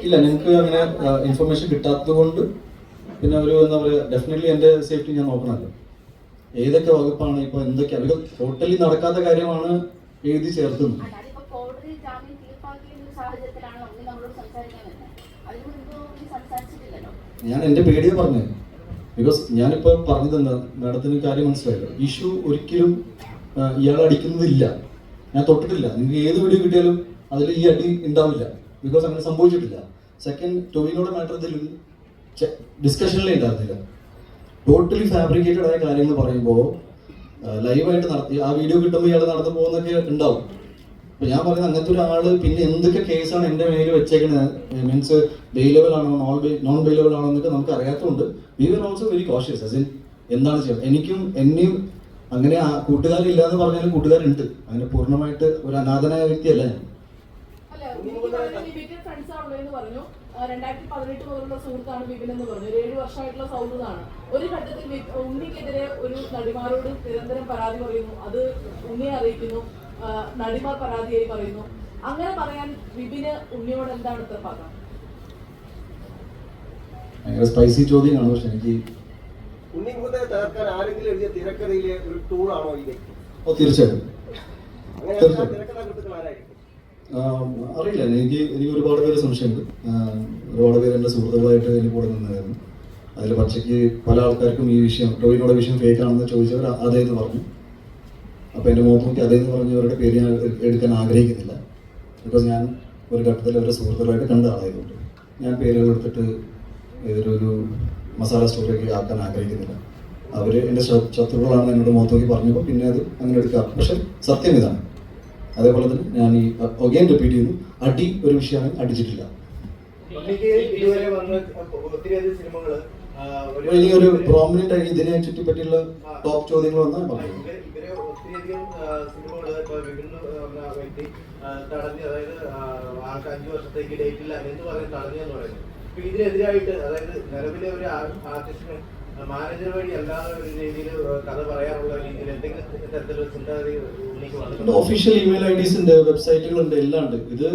ഇല്ല നിങ്ങൾക്ക് അങ്ങനെ ഇൻഫർമേഷൻ കിട്ടാത്തത് കൊണ്ട് പിന്നെ ഒരു എന്താ പറയുക ഡെഫിനറ്റ്ലി എന്റെ സേഫ്റ്റി ഞാൻ നോക്കണമല്ലോ. ഏതൊക്കെ വകുപ്പാണ് ഇപ്പോൾ എന്തൊക്കെയാണ് ടോട്ടലി നടക്കാത്ത കാര്യമാണ് എഴുതി ചേർത്തുന്നത് അല്ല, അതിപ്പോ കോടതി ജാമ്യം തീർപ്പാക്കിയ ഒരു സാഹചര്യത്തിലാണ് ഉണ്ണി നമ്മളോട് സംസാരിക്കാൻ വരുന്നത് അതിന് മുൻപ് ഉണ്ണി സംസാരിച്ചിട്ടില്ലല്ലോ ഞാൻ എന്റെ പേടിയെ പറഞ്ഞു. ബിക്കോസ് ഞാനിപ്പോൾ പറഞ്ഞത് എന്താ? മാഡത്തിന് കാര്യം മനസ്സിലായല്ലോ. ഇഷ്യൂ ഒരിക്കലും ഇയാൾ അടിക്കുന്നതില്ല. ഞാൻ തൊട്ടിട്ടില്ല. നിങ്ങൾക്ക് ഏത് വീഡിയോ കിട്ടിയാലും അതിൽ ഈ അടി ഉണ്ടാവില്ല. ബിക്കോസ് അങ്ങനെ സംഭവിച്ചിട്ടില്ല. സെക്കൻഡ് ടൊവിനോട് മാറ്റത്തിൽ ഡിസ്കഷനിലേ ഉണ്ടായിരുന്നില്ല. ടോട്ടലി ഫാബ്രിക്കേറ്റഡ് ആയ കാര്യങ്ങൾ പറയുമ്പോൾ ലൈവായിട്ട് നടത്തി ആ വീഡിയോ കിട്ടുമ്പോൾ ഇയാൾ നടന്നു പോകുന്നൊക്കെ ഉണ്ടാവും. അപ്പൊ ഞാൻ പറയുന്നത് അങ്ങനത്തെ ആൾ പിന്നെ എന്തൊക്കെ കേസാണ് എന്റെ മേലിൽ വെച്ചേക്കുന്നത് മീൻസ് ബെയിലബിൾ ആണോ നോൺ നോൺ ബെയിലബിൾ ആണോ എന്നൊക്കെ നമുക്ക് അറിയാത്തതുകൊണ്ട് we were also very cautious as in എന്താണ് ചെയ്യുക എനിക്കും എന്നെയും അങ്ങനെ കൂട്ടുകാരില്ല എന്ന് പറഞ്ഞാലും കൂട്ടുകാരുണ്ട്. അങ്ങനെ പൂർണമായിട്ട് ഒരു അനാഥനായ വ്യക്തിയല്ല ഞാൻ. സുഹൃത്താണ് എന്ന് പറഞ്ഞു ഒരു ഏഴ് സൗഹൃദമാണ്. ഒരു ഘട്ടത്തിൽ ഉണ്ണിക്കെതിരെ ഒരു നടിമാരോട് നിരന്തരം പരാതി പറയുന്നു. അത് ഉണ്ണിയെ അറിയിക്കുന്നു. നടിമാർ പരാതിയായി പറയുന്നു. അങ്ങനെ പറയാൻ വിപിന് ഉണ്ണിയോട് എന്താണ് ഇത്ര പകം ഭയങ്കര സ്പൈസി ചോദ്യമാണ് പക്ഷെ എനിക്ക് ഉണ്ണിമുഖത്തെ തകർക്കാൻ ആരെങ്കിലും എഴുതിയ തിരക്കഥയിലെ ഒരു ടൂളാണോ ഓ തീർച്ചയായിട്ടും. അറിയില്ല എനിക്ക് എനിക്ക് ഒരുപാട് പേര് സംശയമുണ്ട്. ഒരുപാട് പേര് എന്റെ സുഹൃത്തുക്കളായിട്ട് എനിക്ക് കൂടെ നിന്നായിരുന്നു. അതിൽ പച്ചയ്ക്ക് പല ആൾക്കാർക്കും ഈ വിഷയം ടോയിനോടെ വിഷയം ഫേക്ക് ആണെന്ന് ചോദിച്ചവർ അതേ എന്ന് പറഞ്ഞു. അപ്പോൾ എന്റെ നോക്കി അതേ എന്ന് പറഞ്ഞവരുടെ പേര് ഞാൻ എടുക്കാൻ ആഗ്രഹിക്കുന്നില്ല. ബിക്കോസ് ഞാൻ ഒരു ഘട്ടത്തിൽ അവരുടെ സുഹൃത്തുക്കളായിട്ട് കണ്ട ആളായതുകൊണ്ട് ഞാൻ പേരുകൾ എടുത്തിട്ട് ഇതൊരു മസാല സ്റ്റോറിയൊക്കെ ആക്കാൻ ആഗ്രഹിക്കുന്നില്ല. അവർ എന്റെ ശത്രുക്കളാണെന്ന് എന്നോട് മുഖത്ത് നോക്കി പറഞ്ഞപ്പോൾ പിന്നെ അത് അങ്ങനെ എടുക്കാം പക്ഷെ സത്യം ഇതാണ്. അതേപോലെ തന്നെ ഞാൻ ഈ ഒഗെയിൻ റിപ്പീറ്റ് ചെയ്യുന്നു അടി ഒരു വിഷയമാണ് അടിച്ചിട്ടില്ല. എനിക്കൊരു പ്രോമിനന്റ് ഇതിനെ ചുറ്റിപ്പറ്റിയുള്ള ടോപ്പ് ചോദ്യങ്ങൾ വന്നാൽ ഇവരെ ഒത്തിരിയധികം ആ, സിനിമകൾ ഇപ്പൊ വിഭിന്ന ആ, വ്യക്തി തടഞ്ഞ് അതായത് ആൾക്ക് അഞ്ചു വർഷത്തേക്ക് ഡേറ്റ് ഇല്ല എന്ന് പറഞ്ഞ് തടഞ്ഞെന്ന് പറയുന്നത് അപ്പൊ ഇതിനെതിരായിട്ട് അതായത് നിലവിലെ ഒരു ആർട്ടിസ്റ്റിന് മാനേജർ വഴി അല്ലാതെ ഒരു രീതിയിൽ കഥ പറയാനുള്ള രീതിയിൽ എന്തെങ്കിലും തരത്തിലുള്ള ചിന്താഗതി ഒഫീഷ്യൽ ഇമെയിൽ ഐ ഉണ്ട് വെബ്സൈറ്റുകളുണ്ട് എല്ലാം ഉണ്ട്. ഇത്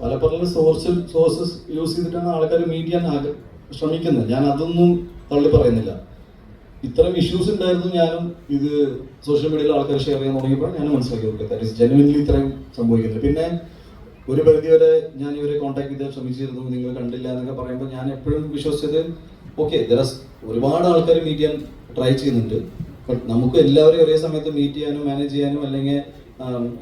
പല പല സോഴ്സ് സോഴ്സസ് യൂസ് ചെയ്തിട്ടാണ് ആൾക്കാർ മീഡിയ ശ്രമിക്കുന്നത്. ഞാൻ അതൊന്നും തള്ളി പറയുന്നില്ല. ഇത്തരം ഇഷ്യൂസ് ഉണ്ടായിരുന്നു ഞാനും ഇത് സോഷ്യൽ മീഡിയയിൽ ആൾക്കാർ ഷെയർ ചെയ്യാൻ തുടങ്ങിയപ്പോൾ ഞാൻ മനസ്സിലാക്കി ഓക്കെ ദാറ്റ് ഇസ് ജെനുവിൻലി ഇത്രയും സംഭവിക്കുന്നത്. പിന്നെ ഒരു പരിധി വരെ ഞാൻ ഇവരെ കോൺടാക്ട് ചെയ്താൽ ശ്രമിച്ചിരുന്നു. നിങ്ങൾ കണ്ടില്ല എന്നൊക്കെ പറയുമ്പോൾ ഞാൻ എപ്പോഴും വിശ്വസിച്ചത് ഓക്കെ ഒരുപാട് ആൾക്കാർ മീറ്റ് ചെയ്യാൻ ട്രൈ ചെയ്യുന്നുണ്ട്. ബട്ട് നമുക്ക് എല്ലാവരെയും ഒരേ സമയത്ത് മീറ്റ് ചെയ്യാനും മാനേജ് ചെയ്യാനും അല്ലെങ്കിൽ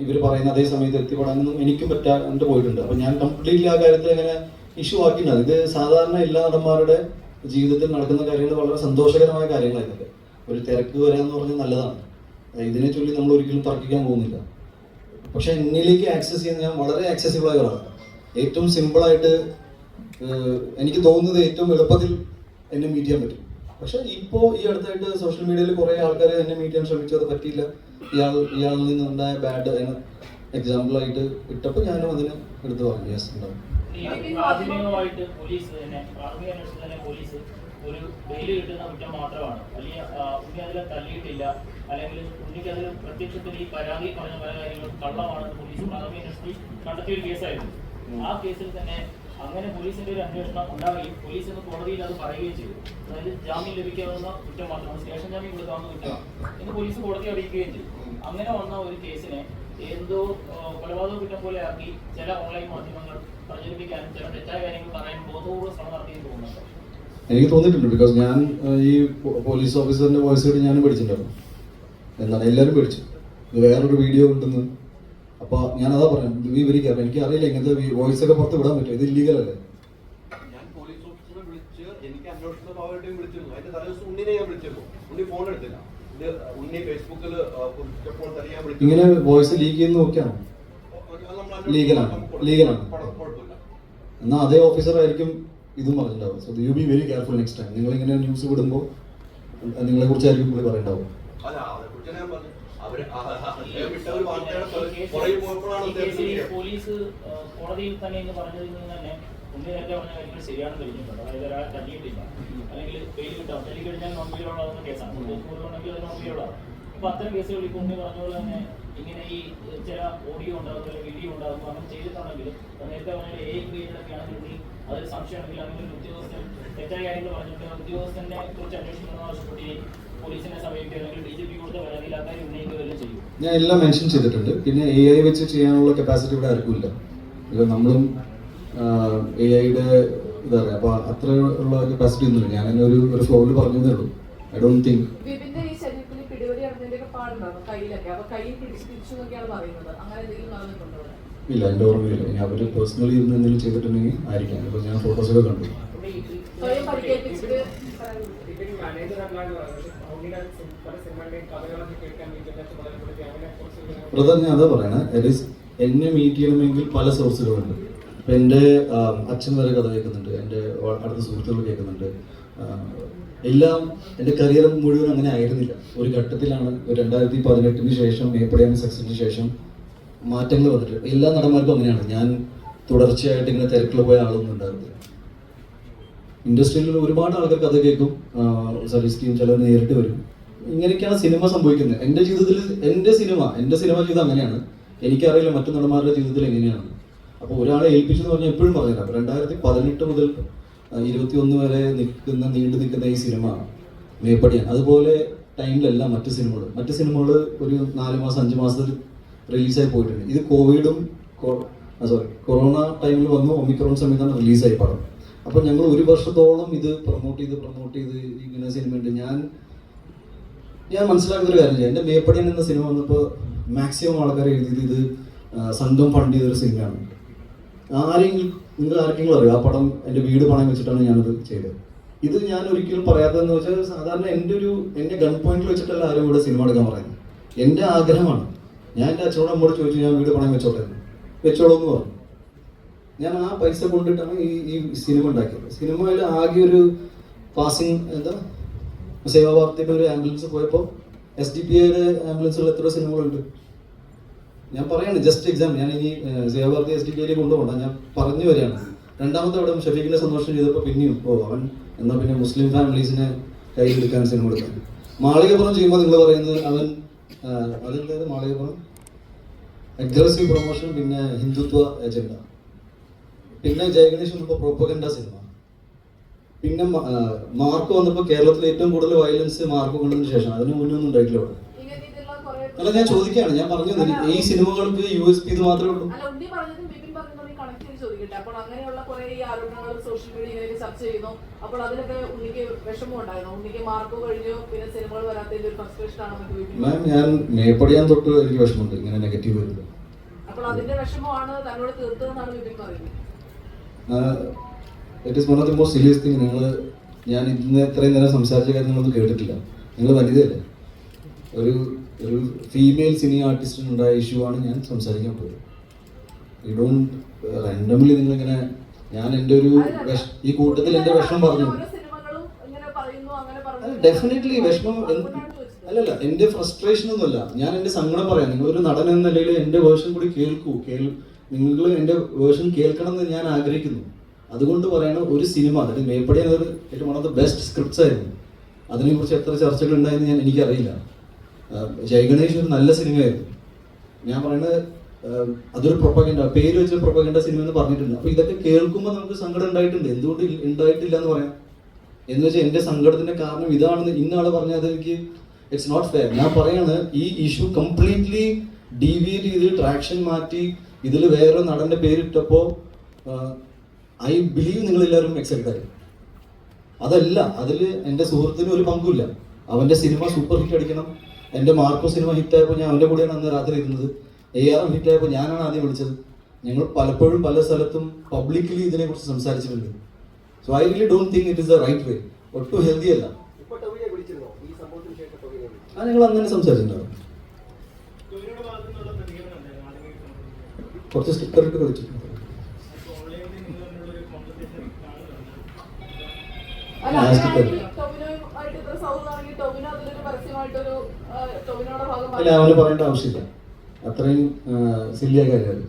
ഇവർ പറയുന്ന അതേ സമയത്ത് എത്തിപ്പെടാനൊന്നും എനിക്കും പറ്റാണ്ട് പോയിട്ടുണ്ട്. അപ്പം ഞാൻ കംപ്ലീറ്റ്ലി ആ കാര്യത്തിൽ അങ്ങനെ ഇഷ്യൂ ആക്കിയിട്ടുണ്ട്. ഇത് സാധാരണ എല്ലാ നടന്മാരുടെ ജീവിതത്തിൽ നടക്കുന്ന കാര്യങ്ങൾ വളരെ സന്തോഷകരമായ കാര്യങ്ങളായിരിക്കും ഒരു തിരക്ക് വരാന്ന് പറഞ്ഞാൽ നല്ലതാണ്. ഇതിനെ ചൊല്ലി നമ്മൾ ഒരിക്കലും തർക്കിക്കാൻ പോകുന്നില്ല. പക്ഷെ എന്നിലേക്ക് ആക്സസ് ചെയ്യുന്ന ഞാൻ വളരെ ആക്സസിബിൾ ആയ ഒരാളാണ്. ഏറ്റവും സിമ്പിളായിട്ട് എനിക്ക് തോന്നുന്നത് ഏറ്റവും എളുപ്പത്തിൽ എന്നെ മീറ്റ് ചെയ്യാൻ പറ്റും. പക്ഷെ ഇപ്പോൾ ഈ അടുത്തായിട്ട് സോഷ്യൽ മീഡിയയിൽ കുറേ ആൾക്കാരെ എന്നെ മീറ്റ് ചെയ്യാൻ ശ്രമിച്ചു അത് പറ്റിയില്ല. ഇയാൾ ഇയാളിൽ നിന്നുണ്ടായ ബാഡ് എക്സാമ്പിളായിട്ട് ഇട്ടപ്പോൾ ഞാനും അതിന് എടുത്തു പറഞ്ഞു. യെസ് ഉണ്ടാവും. പ്രാഥമികമായിട്ട് പോലീസ് തന്നെ പ്രാഥമിക അന്വേഷണത്തിൽ തന്നെ പോലീസ് ഒരു ബെയിൽ കിട്ടുന്ന കുറ്റം മാത്രമാണ്. അല്ലെങ്കിൽ ഉണ്ണി അതിൽ തല്ലിയിട്ടില്ല അല്ലെങ്കിൽ ഉണ്ണിക്ക് അതിൽ പ്രത്യക്ഷത്തിൽ ഈ പരാതി പറഞ്ഞ പല കാര്യങ്ങളും കള്ളമാണെന്ന് പോലീസ് പ്രാഥമിക അന്വേഷണത്തിൽ കണ്ടെത്തിയ ഒരു കേസായിരുന്നു. ആ കേസിൽ തന്നെ അങ്ങനെ പോലീസിന്റെ ഒരു അന്വേഷണം ഉണ്ടാവുകയും പോലീസ് ഇന്ന് കോടതിയിൽ അത് പറയുകയും ചെയ്തു. അതായത് ജാമ്യം ലഭിക്കാവുന്ന കുറ്റം മാത്രമാണ്. സ്റ്റേഷൻ ജാമ്യം കൊടുക്കാവുന്ന കുറ്റമാണ്. എന്ന് പോലീസ് കോടതി അറിയിക്കുകയും ചെയ്തു. അങ്ങനെ വന്ന ഒരു കേസിനെ എന്തോ കൊലപാതകം കുറ്റം പോലെ ആക്കി ചില ഓൺലൈൻ മാധ്യമങ്ങൾ പ്രചരിപ്പിക്കാനും ചില തെറ്റായ കാര്യങ്ങൾ പറയാനും ബോധപൂർവം ശ്രമം നടത്തിയെന്ന് തോന്നുന്നുണ്ട്? എനിക്ക് തോന്നിയിട്ടുണ്ട് ബിക്കോസ് ഞാൻ ഈ പോലീസ് ഓഫീസറിന്റെ വോയിസ് കേട്ട് ഞാനും പേടിച്ചിട്ടുണ്ടായിരുന്നു എന്താണ് എല്ലാവരും പേടിച്ചു ഇത് വേറൊരു വീഡിയോ ഉണ്ടെന്ന്. അപ്പൊ അതാ പറഞ്ഞു ബി വെരി എനിക്ക് അറിയില്ല ഇങ്ങനത്തെ വോയിസ് ഒക്കെ പുറത്ത് വിടാൻ പറ്റും ഇത് ഇല്ലീഗൽ അല്ലേ ഞാൻ പോലീസ് ഓഫീസറെ വിളിച്ച് എനിക്ക് അന്വേഷണ ഭാഗമായിട്ടും വിളിച്ചിരുന്നു അതിന്റെ തലേദിവസം ഉണ്ണിനെ ഞാൻ വിളിച്ചിരുന്നു ഉണ്ണി ഫോൺ എടുത്തില്ല ഇത് ഉണ്ണി ഫേസ്ബുക്കിൽ കുറിച്ചപ്പോൾ തന്നെ ഞാൻ വിളിച്ചു ഇങ്ങനെ വോയിസ് ലീക്ക് ചെയ്യുന്ന നോക്കിയാണ് ലീഗലാണ്. ലീഗലാണ്. എന്നാൽ അതേ ഓഫീസർ ആയിരിക്കും ഇതും പറഞ്ഞിട്ടുണ്ടാവും so you be very careful next time നിങ്ങൾ ഇങ്ങനെ ന്യൂസ് വിടുമ്പോൾ നിങ്ങളെ കുറിച്ചായിരിക്കും പുള്ളി പറയണ്ടാവും. പോലീസ് ആ, കോടതിയിൽ തന്നെ എന്ന് പറഞ്ഞതിൽ നിന്ന് തന്നെ ഉണ്ണി നേരത്തെ പറഞ്ഞ കാര്യങ്ങൾ ശരിയാണെന്ന് തെളിഞ്ഞിട്ടുണ്ട് അതായത് ഒരാളെ തല്ലിയിട്ടില്ല അല്ലെങ്കിൽ വെയിൽ കിട്ടാം. തല്ലി കഴിഞ്ഞാൽ നോൺ ബെയിലുള്ളതാകുന്ന കേസാണ്. ഉണ്ടെങ്കിൽ അത് നോൺ ബെയിലുള്ളതാണ് അപ്പൊ അത്തരം കേസുകൾ ഇപ്പോൾ ഉണ്ണി പറഞ്ഞ പോലെ തന്നെ ഇങ്ങനെ ഈ ചില ഓഡിയോ അല്ലെങ്കിൽ വീഡിയോ ഉണ്ടാകുന്നു അങ്ങനെ ചെയ്തിട്ടുണ്ടെങ്കിൽ നേരത്തെ പറഞ്ഞ എ ഉണ്ണി അതിൽ സംശയമുണ്ടെങ്കിൽ അല്ലെങ്കിൽ ഒരു ഉദ്യോഗസ്ഥൻ തെറ്റായ കാര്യങ്ങൾ പറഞ്ഞിട്ട് ഉദ്യോഗസ്ഥനെ കുറിച്ച് അന്വേഷിക്കണമെന്ന് ആവശ്യപ്പെട്ട് പോലീസിനെ സമീപിക്കുക അല്ലെങ്കിൽ ഡി ജി പി കൊടുത്ത പരാതിയിൽ ആ ഉന്നയിക്കുകയെല്ലാം ചെയ്യും. ഞാൻ എല്ലാം മെൻഷൻ ചെയ്തിട്ടുണ്ട്. പിന്നെ എ ഐ വെച്ച് ചെയ്യാനുള്ള കപ്പാസിറ്റി ഇവിടെ ആർക്കും ഇല്ല. നമ്മളും എ ഐയുടെ എന്താ പറയുക അപ്പോൾ അത്ര ഉള്ള കപ്പാസിറ്റി ഒന്നുമില്ല ഞാൻ തന്നെ ഒരു ഒരു ഫ്ലോറിൽ പറഞ്ഞതേ ഉള്ളൂ. ഐ ഡോണ്ട് തിങ്ക് അപ്പൊ? ഇല്ല എന്റെ ഓർമ്മയില്ല. ഇനി അവർ പേഴ്സണലി ഇരുന്ന് എന്തെങ്കിലും ചെയ്തിട്ടുണ്ടെങ്കിൽ ആയിരിക്കാം. ഇപ്പോൾ ഞാൻ ഫോട്ടോസൊക്കെ കണ്ടു. ബ്രദർ ഞാൻ അതാ പറയണേ. എന്നെ മീറ്റ് ചെയ്യണമെങ്കിൽ പല സോഴ്സുകളുണ്ട് എന്റെ അച്ഛൻ വരെ കഥ കേൾക്കുന്നുണ്ട്. എന്റെ അടുത്ത സുഹൃത്തുക്കൾ കേൾക്കുന്നുണ്ട്. എല്ലാം എന്റെ കരിയർ മുഴുവൻ അങ്ങനെ ആയിരുന്നില്ല. ഒരു ഘട്ടത്തിലാണ് രണ്ടായിരത്തി പതിനെട്ടിന് ശേഷം മേപ്പടിയാൻ സക്സസിന് ശേഷം മാറ്റങ്ങൾ വന്നിട്ട്. എല്ലാ നടന്മാർക്കും അങ്ങനെയാണ്. ഞാൻ തുടർച്ചയായിട്ട് ഇങ്ങനെ തിരക്കിൽ പോയ ആളൊന്നും ഉണ്ടായിരുന്നില്ല. ഇൻഡസ്ട്രിയിൽ ഒരുപാട് ആൾക്കാർ കഥ കേൾക്കും. സർവീസ് ടീം ചിലർ നേരിട്ട് വരും. ഇങ്ങനെയൊക്കെയാണ് സിനിമ സംഭവിക്കുന്നത്. എന്റെ ജീവിതത്തിൽ എന്റെ സിനിമ എന്റെ സിനിമ ജീവിതം അങ്ങനെയാണ്. എനിക്കറിയില്ല മറ്റു നടന്മാരുടെ ജീവിതത്തിൽ എങ്ങനെയാണ്. അപ്പോൾ ഒരാളെ ഏൽപ്പിച്ചെന്ന് പറഞ്ഞാൽ എപ്പോഴും പറഞ്ഞുതരാം രണ്ടായിരത്തി പതിനെട്ട് മുതൽ ഇരുപത്തി ഒന്ന് വരെ നിൽക്കുന്ന നീണ്ടു നിൽക്കുന്ന ഈ സിനിമ മേപ്പടിയാണ് അതുപോലെ ടൈമിലല്ല മറ്റു സിനിമകൾ മറ്റു സിനിമകൾ ഒരു നാല് മാസം അഞ്ച് മാസത്തിൽ റിലീസായി പോയിട്ടുണ്ട്. ഇത് കോവിഡും സോറി കൊറോണ ടൈമിൽ വന്നു ഒമിക്രോൺ സമയത്താണ് റിലീസായി പടം. അപ്പോൾ ഞങ്ങൾ ഒരു വർഷത്തോളം ഇത് പ്രൊമോട്ട് ചെയ്ത് പ്രൊമോട്ട് ചെയ്ത് ഇങ്ങനെ സിനിമയുണ്ട്. ഞാൻ ഞാൻ മനസ്സിലാക്കുന്ന ഒരു കാര്യം ചെയ്യാം. എന്റെ മേപ്പടിയൻ എന്ന സിനിമ വന്നപ്പോൾ മാക്സിമം ആൾക്കാർ എഴുതിയത് ഇത് സംഘം ഫണ്ട് ചെയ്തൊരു സിനിമയാണ്. ആരെങ്കിലും നിങ്ങൾ ആർക്കെങ്കിലും അറിയാം? ആ പടം എന്റെ വീട് പണയം വെച്ചിട്ടാണ് ഞാനത് ചെയ്തത്. ഇത് ഞാൻ ഒരിക്കലും പറയാത്തതെന്ന് വെച്ചാൽ സാധാരണ എന്റെ ഒരു എന്റെ ഗൺ പോയിന്റിൽ വെച്ചിട്ടല്ല ആരും ഇവിടെ സിനിമ എടുക്കാൻ പറയുന്നത്. എന്റെ ആഗ്രഹമാണ്. ഞാൻ എന്റെ അച്ഛനോട് അമ്മോട് ചോദിച്ചു ഞാൻ വീട് പണയം വെച്ചോട്ടെ. വെച്ചോളൂ എന്ന് പറഞ്ഞു. ഞാൻ ആ പൈസ കൊണ്ടിട്ടാണ് ഈ ഈ സിനിമ ഉണ്ടാക്കിയത്. സിനിമയിൽ ആകെ ഒരു പാസിങ് എന്താ സേവാഭാരതിയുടെ ഒരു ആംബുലൻസ് പോയപ്പോൾ എസ് ഡി പി ഐയുടെ ആംബുലൻസുകൾ എത്ര സിനിമകളുണ്ട് ഞാൻ പറയാണ് ജസ്റ്റ് എക്സാം ഞാൻ ഇനി സേവാർത്തി എസ് ഡി കെയിൽ കൊണ്ടുപോകണ്ട. ഞാൻ പറഞ്ഞു വരികയാണ്. രണ്ടാമത്തെ അവിടെ ഷഫീഖിനെ സന്തോഷം ചെയ്തപ്പോൾ പിന്നെയും ഓ അവൻ എന്നാൽ പിന്നെ മുസ്ലിം ഫാമിലീസിനെ കയ്യിലെടുക്കാൻ സിനിമ കൊടുക്കാൻ മാളികപ്പുറം ചെയ്യുമ്പോൾ നിങ്ങൾ പറയുന്നത് അവൻ അതിന്റെ മാളികപുറം അഗ്രസീവ് പ്രൊമോഷൻ പിന്നെ ഹിന്ദുത്വ ഏജൻഡ പിന്നെ ജയഗണേഷ് വന്നപ്പോൾ പ്രോപ്പഗൻഡ സിനിമ പിന്നെ മാർക്ക് വന്നപ്പോൾ കേരളത്തിൽ ഏറ്റവും കൂടുതൽ വയലൻസ് മാർക്ക് കൊണ്ടതിന് ശേഷം അതിന് മുന്നേ ഒന്നും ഉണ്ടായിട്ടില്ല അവിടെ. അല്ല ഞാൻ ചോദിക്കുകയാണ്. ഞാൻ പറഞ്ഞു ഈ സിനിമകൾക്ക് യു എസ് പി ഇത് മാത്രമേ ഉള്ളൂ. അല്ല ഉണ്ണി പറഞ്ഞതും ബിപിൻ പറഞ്ഞതും കണക്ട് ചെയ്ത് ചോദിക്കട്ടെ. അപ്പോൾ അങ്ങനെയുള്ള കുറെ ഈ ആരോപണങ്ങൾ സോഷ്യൽ മീഡിയയിൽ ചർച്ച ചെയ്യുന്നു. അപ്പോൾ അതിലൊക്കെ ഉണ്ണിക്ക് വിഷമം ഉണ്ടായിരുന്നു. ഉണ്ണിക്ക് മാർക്ക് കഴിഞ്ഞു പിന്നെ സിനിമകൾ വരാത്തതിന്റെ ഒരു ഫ്രസ്ട്രേഷൻ ബിപിൻ മാം ഞാൻ മേപ്പടിയാൻ തൊട്ട് എനിക്ക് വിഷമമുണ്ട്. ഇങ്ങനെ നെഗറ്റീവ് വരുന്നത് അപ്പോൾ അതിന്റെ വിഷമമാണ് തന്നോട് തീർത്തതെന്നാണ് ബിപിൻ പറയുന്നത്. It is one of the most serious thing നിങ്ങൾ ഞാൻ ഇന്ന് ഇത്രയും നേരം സംസാരിച്ച കാര്യം നിങ്ങളൊന്നും കേട്ടിട്ടില്ല. നിങ്ങൾ വനിതയല്ലേ ഒരു ഒരു ഫീമെയിൽ സിനി ആർട്ടിസ്റ്റിനുണ്ടായ ഇഷ്യൂ ആണ് ഞാൻ സംസാരിക്കാൻ പോയത്. യു ഡോണ്ട് റാൻഡംലി നിങ്ങളിങ്ങനെ ഞാൻ എന്റെ ഒരു ഈ കൂട്ടത്തിൽ എന്റെ വിഷമം പറഞ്ഞു. ഡെഫിനറ്റ്ലി വിഷമം. അല്ലല്ല എന്റെ ഫ്രസ്ട്രേഷൻ ഒന്നുമല്ല. ഞാൻ എന്റെ സങ്കടം പറയാം. നിങ്ങൾ ഒരു നടൻ എന്ന നിലയിൽ എന്റെ വേർഷൻ കൂടി കേൾക്കൂ. കേൾ നിങ്ങൾ എന്റെ വേർഷൻ കേൾക്കണം എന്ന് ഞാൻ ആഗ്രഹിക്കുന്നു. അതുകൊണ്ട് പറയണ ഒരു സിനിമ അതായത് മേപ്പടി എന്നൊരു ഏറ്റവും one of the best scripts ആയിരുന്നു. അതിനെക്കുറിച്ച് എത്ര ചർച്ചകൾ ഉണ്ടായെന്ന് ഞാൻ എനിക്കറിയില്ല. ജയഗണേഷ് ഒരു നല്ല സിനിമയായിരുന്നു. ഞാൻ പറയുന്നത് അതൊരു പ്രൊപ്പഗൻഡ പേര് വെച്ച പ്രൊപ്പഗൻഡ സിനിമ എന്ന് പറഞ്ഞിട്ടുണ്ട്. അപ്പൊ ഇതൊക്കെ കേൾക്കുമ്പോൾ നമുക്ക് സങ്കടം ഉണ്ടായിട്ടുണ്ട്. എന്തുകൊണ്ട് ഉണ്ടായിട്ടില്ല എന്ന് പറയാം. എന്ന് വെച്ചാൽ എന്റെ സങ്കടത്തിന്റെ കാരണം ഇതാണെന്ന് ഇന്നാൾ പറഞ്ഞാൽ അതെനിക്ക് ഇറ്റ്സ് നോട്ട് ഫെയർ ഞാൻ പറയാണ് ഈ ഇഷ്യൂ കംപ്ലീറ്റ്ലി ഡീവിയേറ്റ് ചെയ്ത് ട്രാക്ഷൻ മാറ്റി ഇതിൽ വേറെ നടന്റെ പേരിട്ടപ്പോ ഐ ബിലീവ് നിങ്ങൾ എല്ലാവരും എക്സൈറ്റഡ് ആയി. അതല്ല അതിൽ എന്റെ സുഹൃത്തിന് ഒരു പങ്കുമില്ല അവന്റെ സിനിമ സൂപ്പർ ഹിറ്റ് അടിക്കണം. എന്റെ മാർക്കോ സിനിമ ഹിറ്റായപ്പോൾ ഞാൻ അവന്റെ കൂടെയാണ് അന്ന് രാത്രി ഇരുന്നത്. എ ആർ എം ഹിറ്റായപ്പോൾ ഞാനാണ് ആദ്യം വിളിച്ചത്. ഞങ്ങൾ പലപ്പോഴും പല സ്ഥലത്തും പബ്ലിക്കലി ഇതിനെക്കുറിച്ച് സംസാരിച്ചിട്ടുണ്ട്. So I really don't think it is the right way ഒട്ടും ഹെൽത്തി അല്ല. ആ ഞങ്ങൾ അങ്ങനെ സംസാരിച്ചിട്ടുണ്ടാവും കുറച്ച് സ്റ്റിക്കർ ഇട്ട് കളിച്ചിട്ടുണ്ട് ഓൺലൈനിൽ അല്ല അവന് പറയേണ്ട ആവശ്യമില്ല. അത്രയും സില്ലിയ കാര്യമാണ്.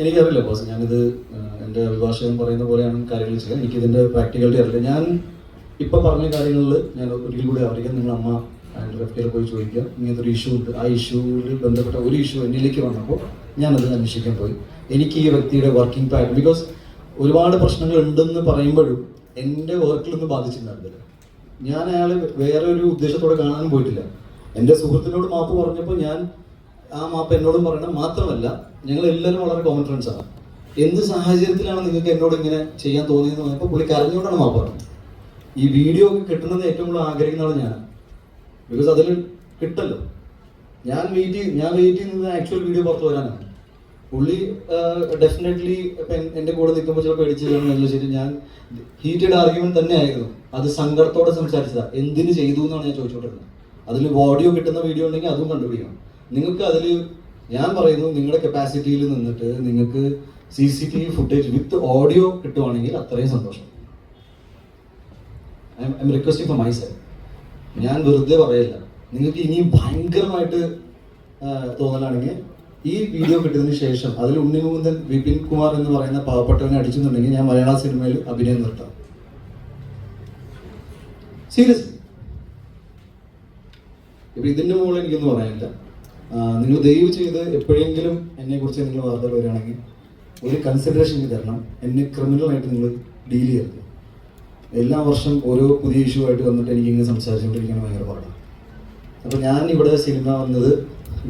എനിക്കറിയില്ല ബോസ് ഞാനിത് എന്റെ അഭിഭാഷകൻ പറയുന്ന പോലെയാണ് കാര്യങ്ങൾ ചെയ്യുക. എനിക്കിതിന്റെ പ്രാക്ടിക്കാലിറ്റി അറിയില്ല. ഞാൻ ഇപ്പം പറഞ്ഞ കാര്യങ്ങളിൽ ഞാൻ ഒരിക്കൽ കൂടി അറിയിക്കാം. നിങ്ങൾ അമ്മ ആൻഡ് എഫ് പോയി ചോദിക്കുക ഇങ്ങനത്തെ ഒരു ഇഷ്യൂ ഉണ്ട്. ആ ഇഷ്യൂവിൽ ബന്ധപ്പെട്ട ഒരു ഇഷ്യൂ എന്നിലേക്ക് വന്നപ്പോൾ ഞാനത് അന്വേഷിക്കാൻ പോയി. എനിക്ക് ഈ വ്യക്തിയുടെ വർക്കിംഗ് പാറ്റേൺ ബിക്കോസ് ഒരുപാട് പ്രശ്നങ്ങൾ ഉണ്ടെന്ന് പറയുമ്പോഴും എന്റെ വർക്കിലൊന്നും ബാധിച്ചിട്ടുണ്ടായിരുന്നില്ല. ഞാൻ അയാളെ വേറെ ഒരു ഉദ്ദേശത്തോടെ കാണാനും പോയിട്ടില്ല. എന്റെ സുഹൃത്തിനോട് മാപ്പ് പറഞ്ഞപ്പോൾ ഞാൻ ആ മാപ്പ് എന്നോടും പറയണം. മാത്രമല്ല ഞങ്ങൾ എല്ലാവരും വളരെ കോമൺ ഫ്രണ്ട്സ് ആണ്. എന്ത് സാഹചര്യത്തിലാണ് നിങ്ങൾക്ക് എന്നോട് ഇങ്ങനെ ചെയ്യാൻ തോന്നിയെന്ന് പറഞ്ഞപ്പോൾ പുള്ളി കരഞ്ഞുകൊണ്ടാണ് മാപ്പ് പറഞ്ഞത്. ഈ വീഡിയോ ഒക്കെ കിട്ടണമെന്ന് ഏറ്റവും കൂടുതൽ ആഗ്രഹിക്കുന്നതാണ് ഞാൻ. ബിക്കോസ് അതിൽ കിട്ടല്ലോ. ഞാൻ വെയിറ്റ് ഞാൻ വെയിറ്റ് ചെയ്യുന്നത് ആക്ച്വൽ വീഡിയോ പുറത്ത് വരാനാണ്. പുള്ളി ഡെഫിനറ്റ്ലി എന്റെ കൂടെ നിൽക്കുമ്പോൾ ചിലപ്പോൾ പേടിച്ച് കാണുമെന്ന് ശരി ഞാൻ ഹീറ്റഡ് ആർഗ്യുമെന്റ് തന്നെ ആയിരുന്നു അത് സങ്കടത്തോടെ സംസാരിച്ചതാ. എന്തിന് ചെയ്തു എന്നാണ് ഞാൻ ചോദിച്ചോണ്ടിരുന്നത് അതിൽ ഓഡിയോ കിട്ടുന്ന വീഡിയോ ഉണ്ടെങ്കിൽ അതും കണ്ടുപിടിക്കണം. നിങ്ങൾക്ക് അതിൽ ഞാൻ പറയുന്നു നിങ്ങളുടെ കപ്പാസിറ്റിയിൽ നിന്നിട്ട് നിങ്ങൾക്ക് C C T V footage with audio കിട്ടുവാണെങ്കിൽ അത്രയും സന്തോഷം. I'm requesting for my side ഞാൻ വെറുതെ പറയില്ല. നിങ്ങൾക്ക് ഇനിയും ഭയങ്കരമായിട്ട് തോന്നലാണെങ്കിൽ ഈ വീഡിയോ കിട്ടിയതിന് ശേഷം അതിൽ ഉണ്ണിമുകുന്ദൻ വിപിൻ കുമാർ എന്ന് പറയുന്ന പാവപ്പെട്ടവനെ അടിച്ചെന്നുണ്ടെങ്കിൽ ഞാൻ മലയാള സിനിമയിൽ അഭിനയം നിർത്താം. സീരിയസ്ലി ഇപ്പൊ ഇതിന്റെ മുകളിൽ എനിക്കൊന്നും പറയാനില്ല. നിങ്ങൾ ദയവ് ചെയ്ത് എപ്പോഴെങ്കിലും എന്നെ കുറിച്ച് നിങ്ങൾ വാർത്തകൾ വരികയാണെങ്കിൽ ഒരു കൺസിഡറേഷൻ തരണം. എന്നെ ക്രിമിനലായിട്ട് നിങ്ങൾ ഡീൽ ചെയ്യരുത്. എല്ലാ വർഷം ഓരോ പുതിയ ഇഷ്യൂ ആയിട്ട് വന്നിട്ട് എനിക്ക് ഇങ്ങനെ സംസാരിച്ചുകൊണ്ടിരിക്കാൻ ഭയങ്കര പാടാണ്. അപ്പോൾ ഞാൻ ഇവിടെ സിനിമ വന്നത്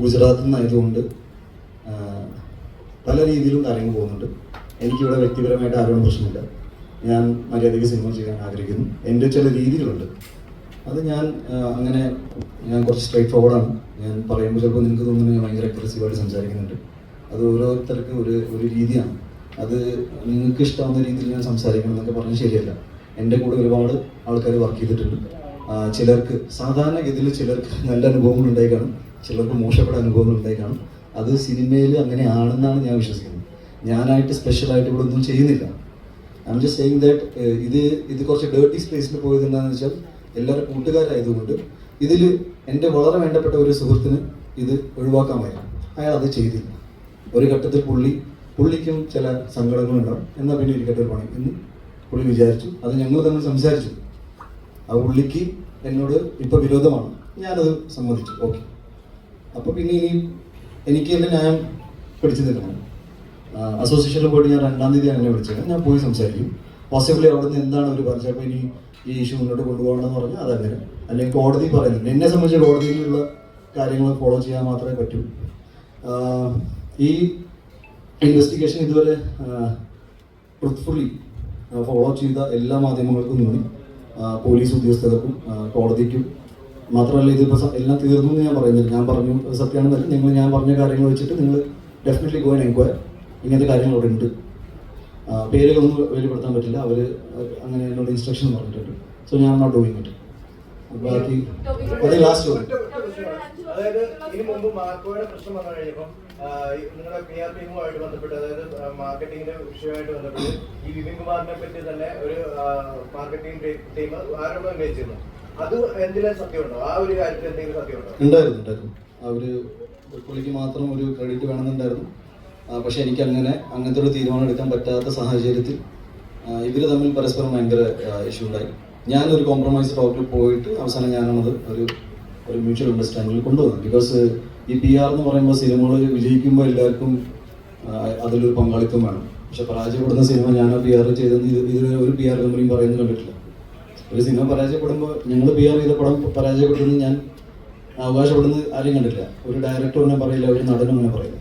ഗുജറാത്തിൽ നിന്നായതുകൊണ്ട് പല രീതിയിലും കാര്യങ്ങൾ പോകുന്നുണ്ട്. എനിക്കിവിടെ വ്യക്തിപരമായിട്ട് ആരോടും പ്രശ്നമില്ല. ഞാൻ മര്യാദയ്ക്ക് സിനിമ ചെയ്യാൻ ആഗ്രഹിക്കുന്നു. എന്റെ ചില രീതികളുണ്ട്. അത് ഞാൻ അങ്ങനെ ഞാൻ കുറച്ച് സ്ട്രൈറ്റ് ഫോർവേഡാണ് ഞാൻ പറയുമ്പോൾ ചിലപ്പോൾ നിങ്ങൾക്ക് തോന്നുന്നു ഞാൻ ഭയങ്കര അഗ്രസീവായിട്ട് സംസാരിക്കുന്നുണ്ട്. അത് ഓരോരുത്തർക്കും ഒരു ഒരു രീതിയാണ്. അത് നിങ്ങൾക്ക് ഇഷ്ടമാവുന്ന രീതിയിൽ ഞാൻ സംസാരിക്കണം എന്നൊക്കെ പറഞ്ഞാൽ ശരിയല്ല. എന്റെ കൂടെ ഒരുപാട് ആൾക്കാർ വർക്ക് ചെയ്തിട്ടുണ്ട്. ചിലർക്ക് സാധാരണഗതിയിൽ ചിലർക്ക് നല്ല അനുഭവങ്ങൾ ഉണ്ടായി കാണും ചിലർക്ക് മോശപ്പെട്ട അനുഭവങ്ങൾ ഉണ്ടായി കാണും അത് സിനിമയിൽ അങ്ങനെയാണെന്നാണ് ഞാൻ വിശ്വസിക്കുന്നത്. ഞാനായിട്ട് സ്പെഷ്യലായിട്ട് ഇവിടെ ഒന്നും ചെയ്യുന്നില്ല. I M just saying that ഇത് ഇത് കുറച്ച് ഡേർട്ടി സ്പേസിൽ പോയത് എന്താണെന്ന് വെച്ചാൽ എല്ലാവരും കൂട്ടുകാരായതുകൊണ്ട് ഇതിൽ എന്റെ വളരെ വേണ്ടപ്പെട്ട ഒരു സുഹൃത്തിന് ഇത് ഒഴിവാക്കാൻ ഒഴിവാക്കാമായിരുന്നു അയാൾ അത് ചെയ്തില്ല. ഒരു ഘട്ടത്തിൽ പുള്ളി പുള്ളിക്കും ചില സങ്കടങ്ങളുണ്ടാവും. എന്നാൽ പിന്നെ ഒരു പണി. എന്ന് പുള്ളി വിചാരിച്ചു. അത് ഞങ്ങൾ തമ്മിൽ സംസാരിച്ചു. ആ പുള്ളിക്ക് എന്നോട് ഇപ്പോൾ വിരോധമാണ്. ഞാനത് സമ്മതിച്ചു. ഓക്കെ അപ്പോൾ പിന്നെ ഇനി എനിക്ക് എന്റെ ന്യായം പിടിച്ചു നിൽക്കണം അസോസിയേഷനിൽ പോയിട്ട് ഞാൻ രണ്ടാം തീയതി അങ്ങനെ വിളിച്ചത് ഞാൻ പോയി സംസാരിക്കും. പോസിബിളി അവിടെ നിന്ന് എന്താണ് അവർ പറഞ്ഞത്? അപ്പോൾ ഇനി ഈ ഇഷ്യൂ മുന്നോട്ട് കൊണ്ടുപോകണമെന്ന് പറഞ്ഞാൽ അതങ്ങനെ അല്ലെങ്കിൽ കോടതി പറയുന്നുണ്ട്. എന്നെ സംബന്ധിച്ച് കോടതിയിലുള്ള കാര്യങ്ങൾ ഫോളോ ചെയ്യാൻ മാത്രമേ പറ്റൂ. ഈ ഇൻവെസ്റ്റിഗേഷൻ ഇതുവരെ ട്രുത്ത്ഫുള്ളി ഫോളോ ചെയ്ത എല്ലാ മാധ്യമങ്ങൾക്കും പോലീസ് ഉദ്യോഗസ്ഥർക്കും കോടതിക്കും മാത്രമല്ല ഇതിപ്പോൾ എല്ലാം തീർന്നു എന്ന് ഞാൻ പറയുന്നില്ല. ഞാൻ പറഞ്ഞു സത്യമാണെന്നല്ല നിങ്ങൾ ഞാൻ പറഞ്ഞ കാര്യങ്ങൾ വെച്ചിട്ട് നിങ്ങൾ ഡെഫിനറ്റ്ലി ഗോയിൻ എൻക്വയർ ഇങ്ങനത്തെ കാര്യങ്ങൾ അവിടെ ഉണ്ട്. പേരുകളൊന്നും വെളിപ്പെടുത്താൻ പറ്റില്ല. അവർ അങ്ങനെ എന്നോട് ഇൻസ്ട്രക്ഷൻ പറഞ്ഞിട്ടുണ്ട്. സോ ഞാൻ നോട്ട് ഡൂയിങ് ഇറ്റ് ബാക്കി അത് ലാസ്റ്റ്. അതായത് ഇതിനു മുമ്പ് മാർക്കോയുടെ പ്രശ്നം വന്നു കഴിഞ്ഞപ്പം നിങ്ങളുടെ പി ആർ ടീമുമായിട്ട് ബന്ധപ്പെട്ട് അതായത് മാർക്കറ്റിംഗിന്റെ വിഷയമായിട്ട് ബന്ധപ്പെട്ട് ഈ വിപിൻ കുമാറിനെ പറ്റി തന്നെ ഒരു മാർക്കറ്റിംഗ് ടീം ആരോടും ഉന്നയിച്ചിരുന്നു അത് ആ ഒരു ഉണ്ടായിരുന്നു അവർ പുള്ളിക്ക് മാത്രം ഒരു ക്രെഡിറ്റ് വേണമെന്നുണ്ടായിരുന്നു. പക്ഷെ എനിക്ക് അങ്ങനെ അങ്ങനത്തെ ഒരു തീരുമാനം എടുക്കാൻ പറ്റാത്ത സാഹചര്യത്തിൽ ഇവർ തമ്മിൽ പരസ്പരം ഭയങ്കര ഇഷ്യൂ ഉണ്ടായി. ഒരു കോംപ്രമൈസ് ടോക്കിൽ പോയിട്ട് അവസാനം ഞാനാണത് ഒരു ഒരു മ്യൂച്വൽ അണ്ടർസ്റ്റാൻഡിങ്ങിൽ കൊണ്ടുവന്നത്. ബിക്കോസ് ഈ പി ആർ എന്ന് പറയുമ്പോൾ സിനിമകൾ വിജയിക്കുമ്പോൾ എല്ലാവർക്കും അതിലൊരു പങ്കാളിത്തം വേണം. പക്ഷെ പരാജയപ്പെടുന്ന സിനിമ ഞാൻ പി ആർ ചെയ്തെന്ന് ഇത് ഇതുവരെ ഒരു പി ആർ കമ്പനിയും പറയുന്നത് കണ്ടിട്ടില്ല. ഒരു സിനിമ പരാജയപ്പെടുമ്പോൾ ഞങ്ങൾ പി ആർ ചെയ്ത പടം പരാജയപ്പെടുന്നത് ഞാൻ അവകാശപ്പെടുന്നത് ആരും കണ്ടില്ല ഒരു ഡയറക്ടർ അങ്ങനെ പറയില്ല ഒരു നടനും അങ്ങനെ പറയില്ല.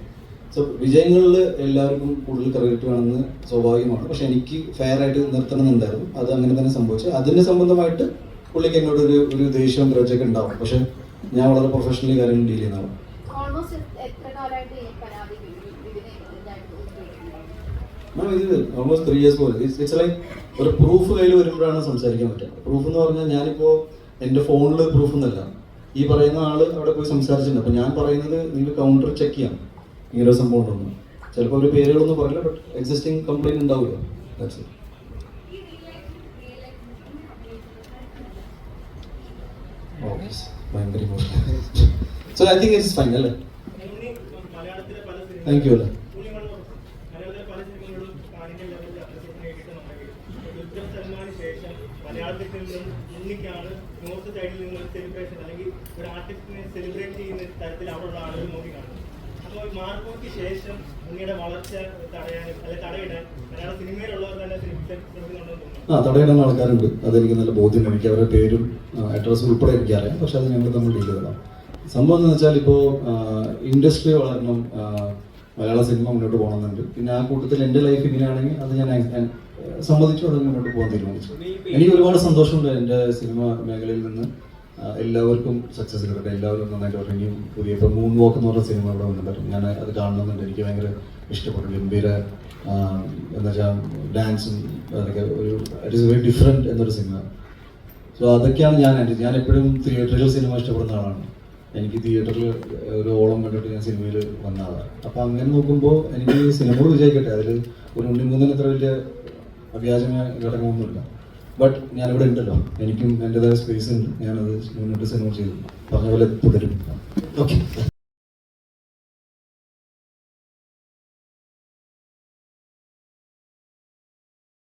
സോ വിജയങ്ങളിൽ എല്ലാവർക്കും കൂടുതൽ ക്രെഡിറ്റ് വേണമെന്ന് സ്വാഭാവികമാണ്. പക്ഷെ എനിക്ക് ഫെയർ ആയിട്ട് നിർത്തണമെന്നുണ്ടായിരുന്നു അത് അങ്ങനെ തന്നെ സംഭവിച്ചു. അതിന്റെ സംബന്ധമായിട്ട് പുള്ളിക്ക് എന്നോട് ഒരു ഒരു ദേഷ്യവും ഉണ്ടാവും. പക്ഷെ ഞാൻ വളരെ പ്രൊഫഷണലി കാര്യങ്ങൾ ഡീൽ ചെയ്യുന്ന ആളാണ് ഓൾമോസ്റ്റ് എത്ര കാലമായിട്ട് ഈ പരാതി വിവി- വിവിധ ഇതായിട്ട് ഉപയോഗിക്കുന്നത് ഓൾമോസ്റ്റ് ത്രീ ഇയേഴ്സ് പോലെ ഇറ്റ്സ് ലൈക്ക് ഒരു പ്രൂഫ് കയ്യിൽ വരുമ്പോഴാണ് സംസാരിക്കാൻ പറ്റുക പ്രൂഫ് എന്ന് പറഞ്ഞാൽ ഞാനിപ്പോൾ എന്റെ ഫോണിൽ പ്രൂഫ് എന്നല്ല. ഈ പറയുന്ന ആൾ അവിടെ പോയി സംസാരിച്ചിട്ടുണ്ട്. അപ്പം ഞാൻ പറയുന്നത് നിങ്ങൾ കൗണ്ടർ ചെക്ക് ചെയ്യാം. ഇങ്ങനെ ഒരു സംഭവം ഉണ്ടെന്ന്. ചിലപ്പോൾ ഒരു പേരുകളൊന്നും പറയില്ല ബട്ട് എക്സിസ്റ്റിംഗ് കംപ്ലൈന്റ് ഉണ്ടാവില്ല. ദാറ്റ്സ് ഇറ്റ് ഭയങ്കര so I think it's fine അല്ലേ? താങ്ക് യു അല്ലേ ഉണ്ണി മലയാളം- മലയാളത്തിലെ പല സിനിമകളും പാനിന്റെ ലെവലിൽ അപ്രിസിയേഷൻ നേടിയിട്ടുണ്ടെങ്കിൽ ദുൽഖർ സൽമാന് ശേഷം മലയാളത്തിൽ നിന്നും ഉണ്ണിക്കാണ് നോർത്ത് സൈഡിൽ നിങ്ങൾ സെലിബ്രേഷൻ അല്ലെങ്കിൽ ഒരു ആർട്ടിസ്റ്റിനെ സെലിബ്രേറ്റ് ചെയ്യുന്ന തരത്തിൽ അവിടെയുള്ള ആളുകൾ നോക്കി കാണുന്നത് അപ്പോൾ മാർക്കോയ്ക്ക് ശേഷം ഉണ്ണിയുടെ വളർച്ച തടയാനും അല്ലെങ്കിൽ തടയിടാൻ മലയാള സിനിമയിലുള്ളവർ തന്നെ ആ തടയിടുന്ന ആൾക്കാരുണ്ട്. അതെനിക്ക് നല്ല ബോധ്യം. എനിക്ക് അവരുടെ പേരും അഡ്രസ്സും ഉൾപ്പെടെ എനിക്കറിയാം. പക്ഷെ അത് ഞങ്ങൾ തമ്മിൽ ഡീൽ ചെയ്തതാണ്. സംഭവം എന്ന് വെച്ചാൽ ഇപ്പോൾ ഇൻഡസ്ട്രി വളരണം മലയാള സിനിമ മുന്നോട്ട് പോകണമെന്നുണ്ട്. പിന്നെ ആ കൂട്ടത്തിൽ എന്റെ ലൈഫ് ഇങ്ങനെയാണെങ്കിൽ അത് ഞാൻ അത് മുന്നോട്ട് പോകാൻ തീരുമാനിച്ചു. എനിക്ക് ഒരുപാട് സന്തോഷമുണ്ട് എന്റെ സിനിമ മേഖലയിൽ നിന്ന്. എല്ലാവർക്കും സക്സസ് കിട്ടട്ടെ. എല്ലാവരും നന്നായിട്ട് ഇറങ്ങിയും പുതിയ ഇപ്പോൾ മൂൺ വാക്ക് എന്ന് പറഞ്ഞ സിനിമ ഇവിടെ വന്നിട്ടുണ്ട്. ഞാൻ അത് കാണണമെന്നുണ്ട്. എനിക്ക് ഭയങ്കര ഇഷ്ടപ്പെട്ടു. ഗംഭീര എന്താ വെച്ചാൽ ഡാൻസും അതൊക്കെ ഒരു ഇറ്റ് ഇസ് വെരി ഡിഫറെന്റ് എന്നൊരു സിനിമ. സോ അതൊക്കെയാണ് ഞാൻ ഞാൻ എപ്പോഴും തിയേറ്ററിൽ സിനിമ ഇഷ്ടപ്പെടുന്ന ആളാണ്. എനിക്ക് തിയേറ്ററിൽ ഒരു ഓളം കണ്ടിട്ട് ഞാൻ സിനിമയിൽ വന്ന ആളാണ്. അപ്പം അങ്ങനെ നോക്കുമ്പോൾ എനിക്ക് സിനിമകൾ വിജയിക്കട്ടെ. അതിൽ ഒരു ഉണ്ണിമൂന്നിന് അത്ര വലിയ അവ്യാജമായ ഘടകമൊന്നുമില്ല. ബട്ട് ഞാനിവിടെ ഉണ്ടല്ലോ. എനിക്കും എന്റെതായ സ്പേസ് ഉണ്ട്. ഞാനത് മുന്നോട്ട് സിനിമ ചെയ്തു. പറഞ്ഞ പോലെ തുടരും. ഓക്കെ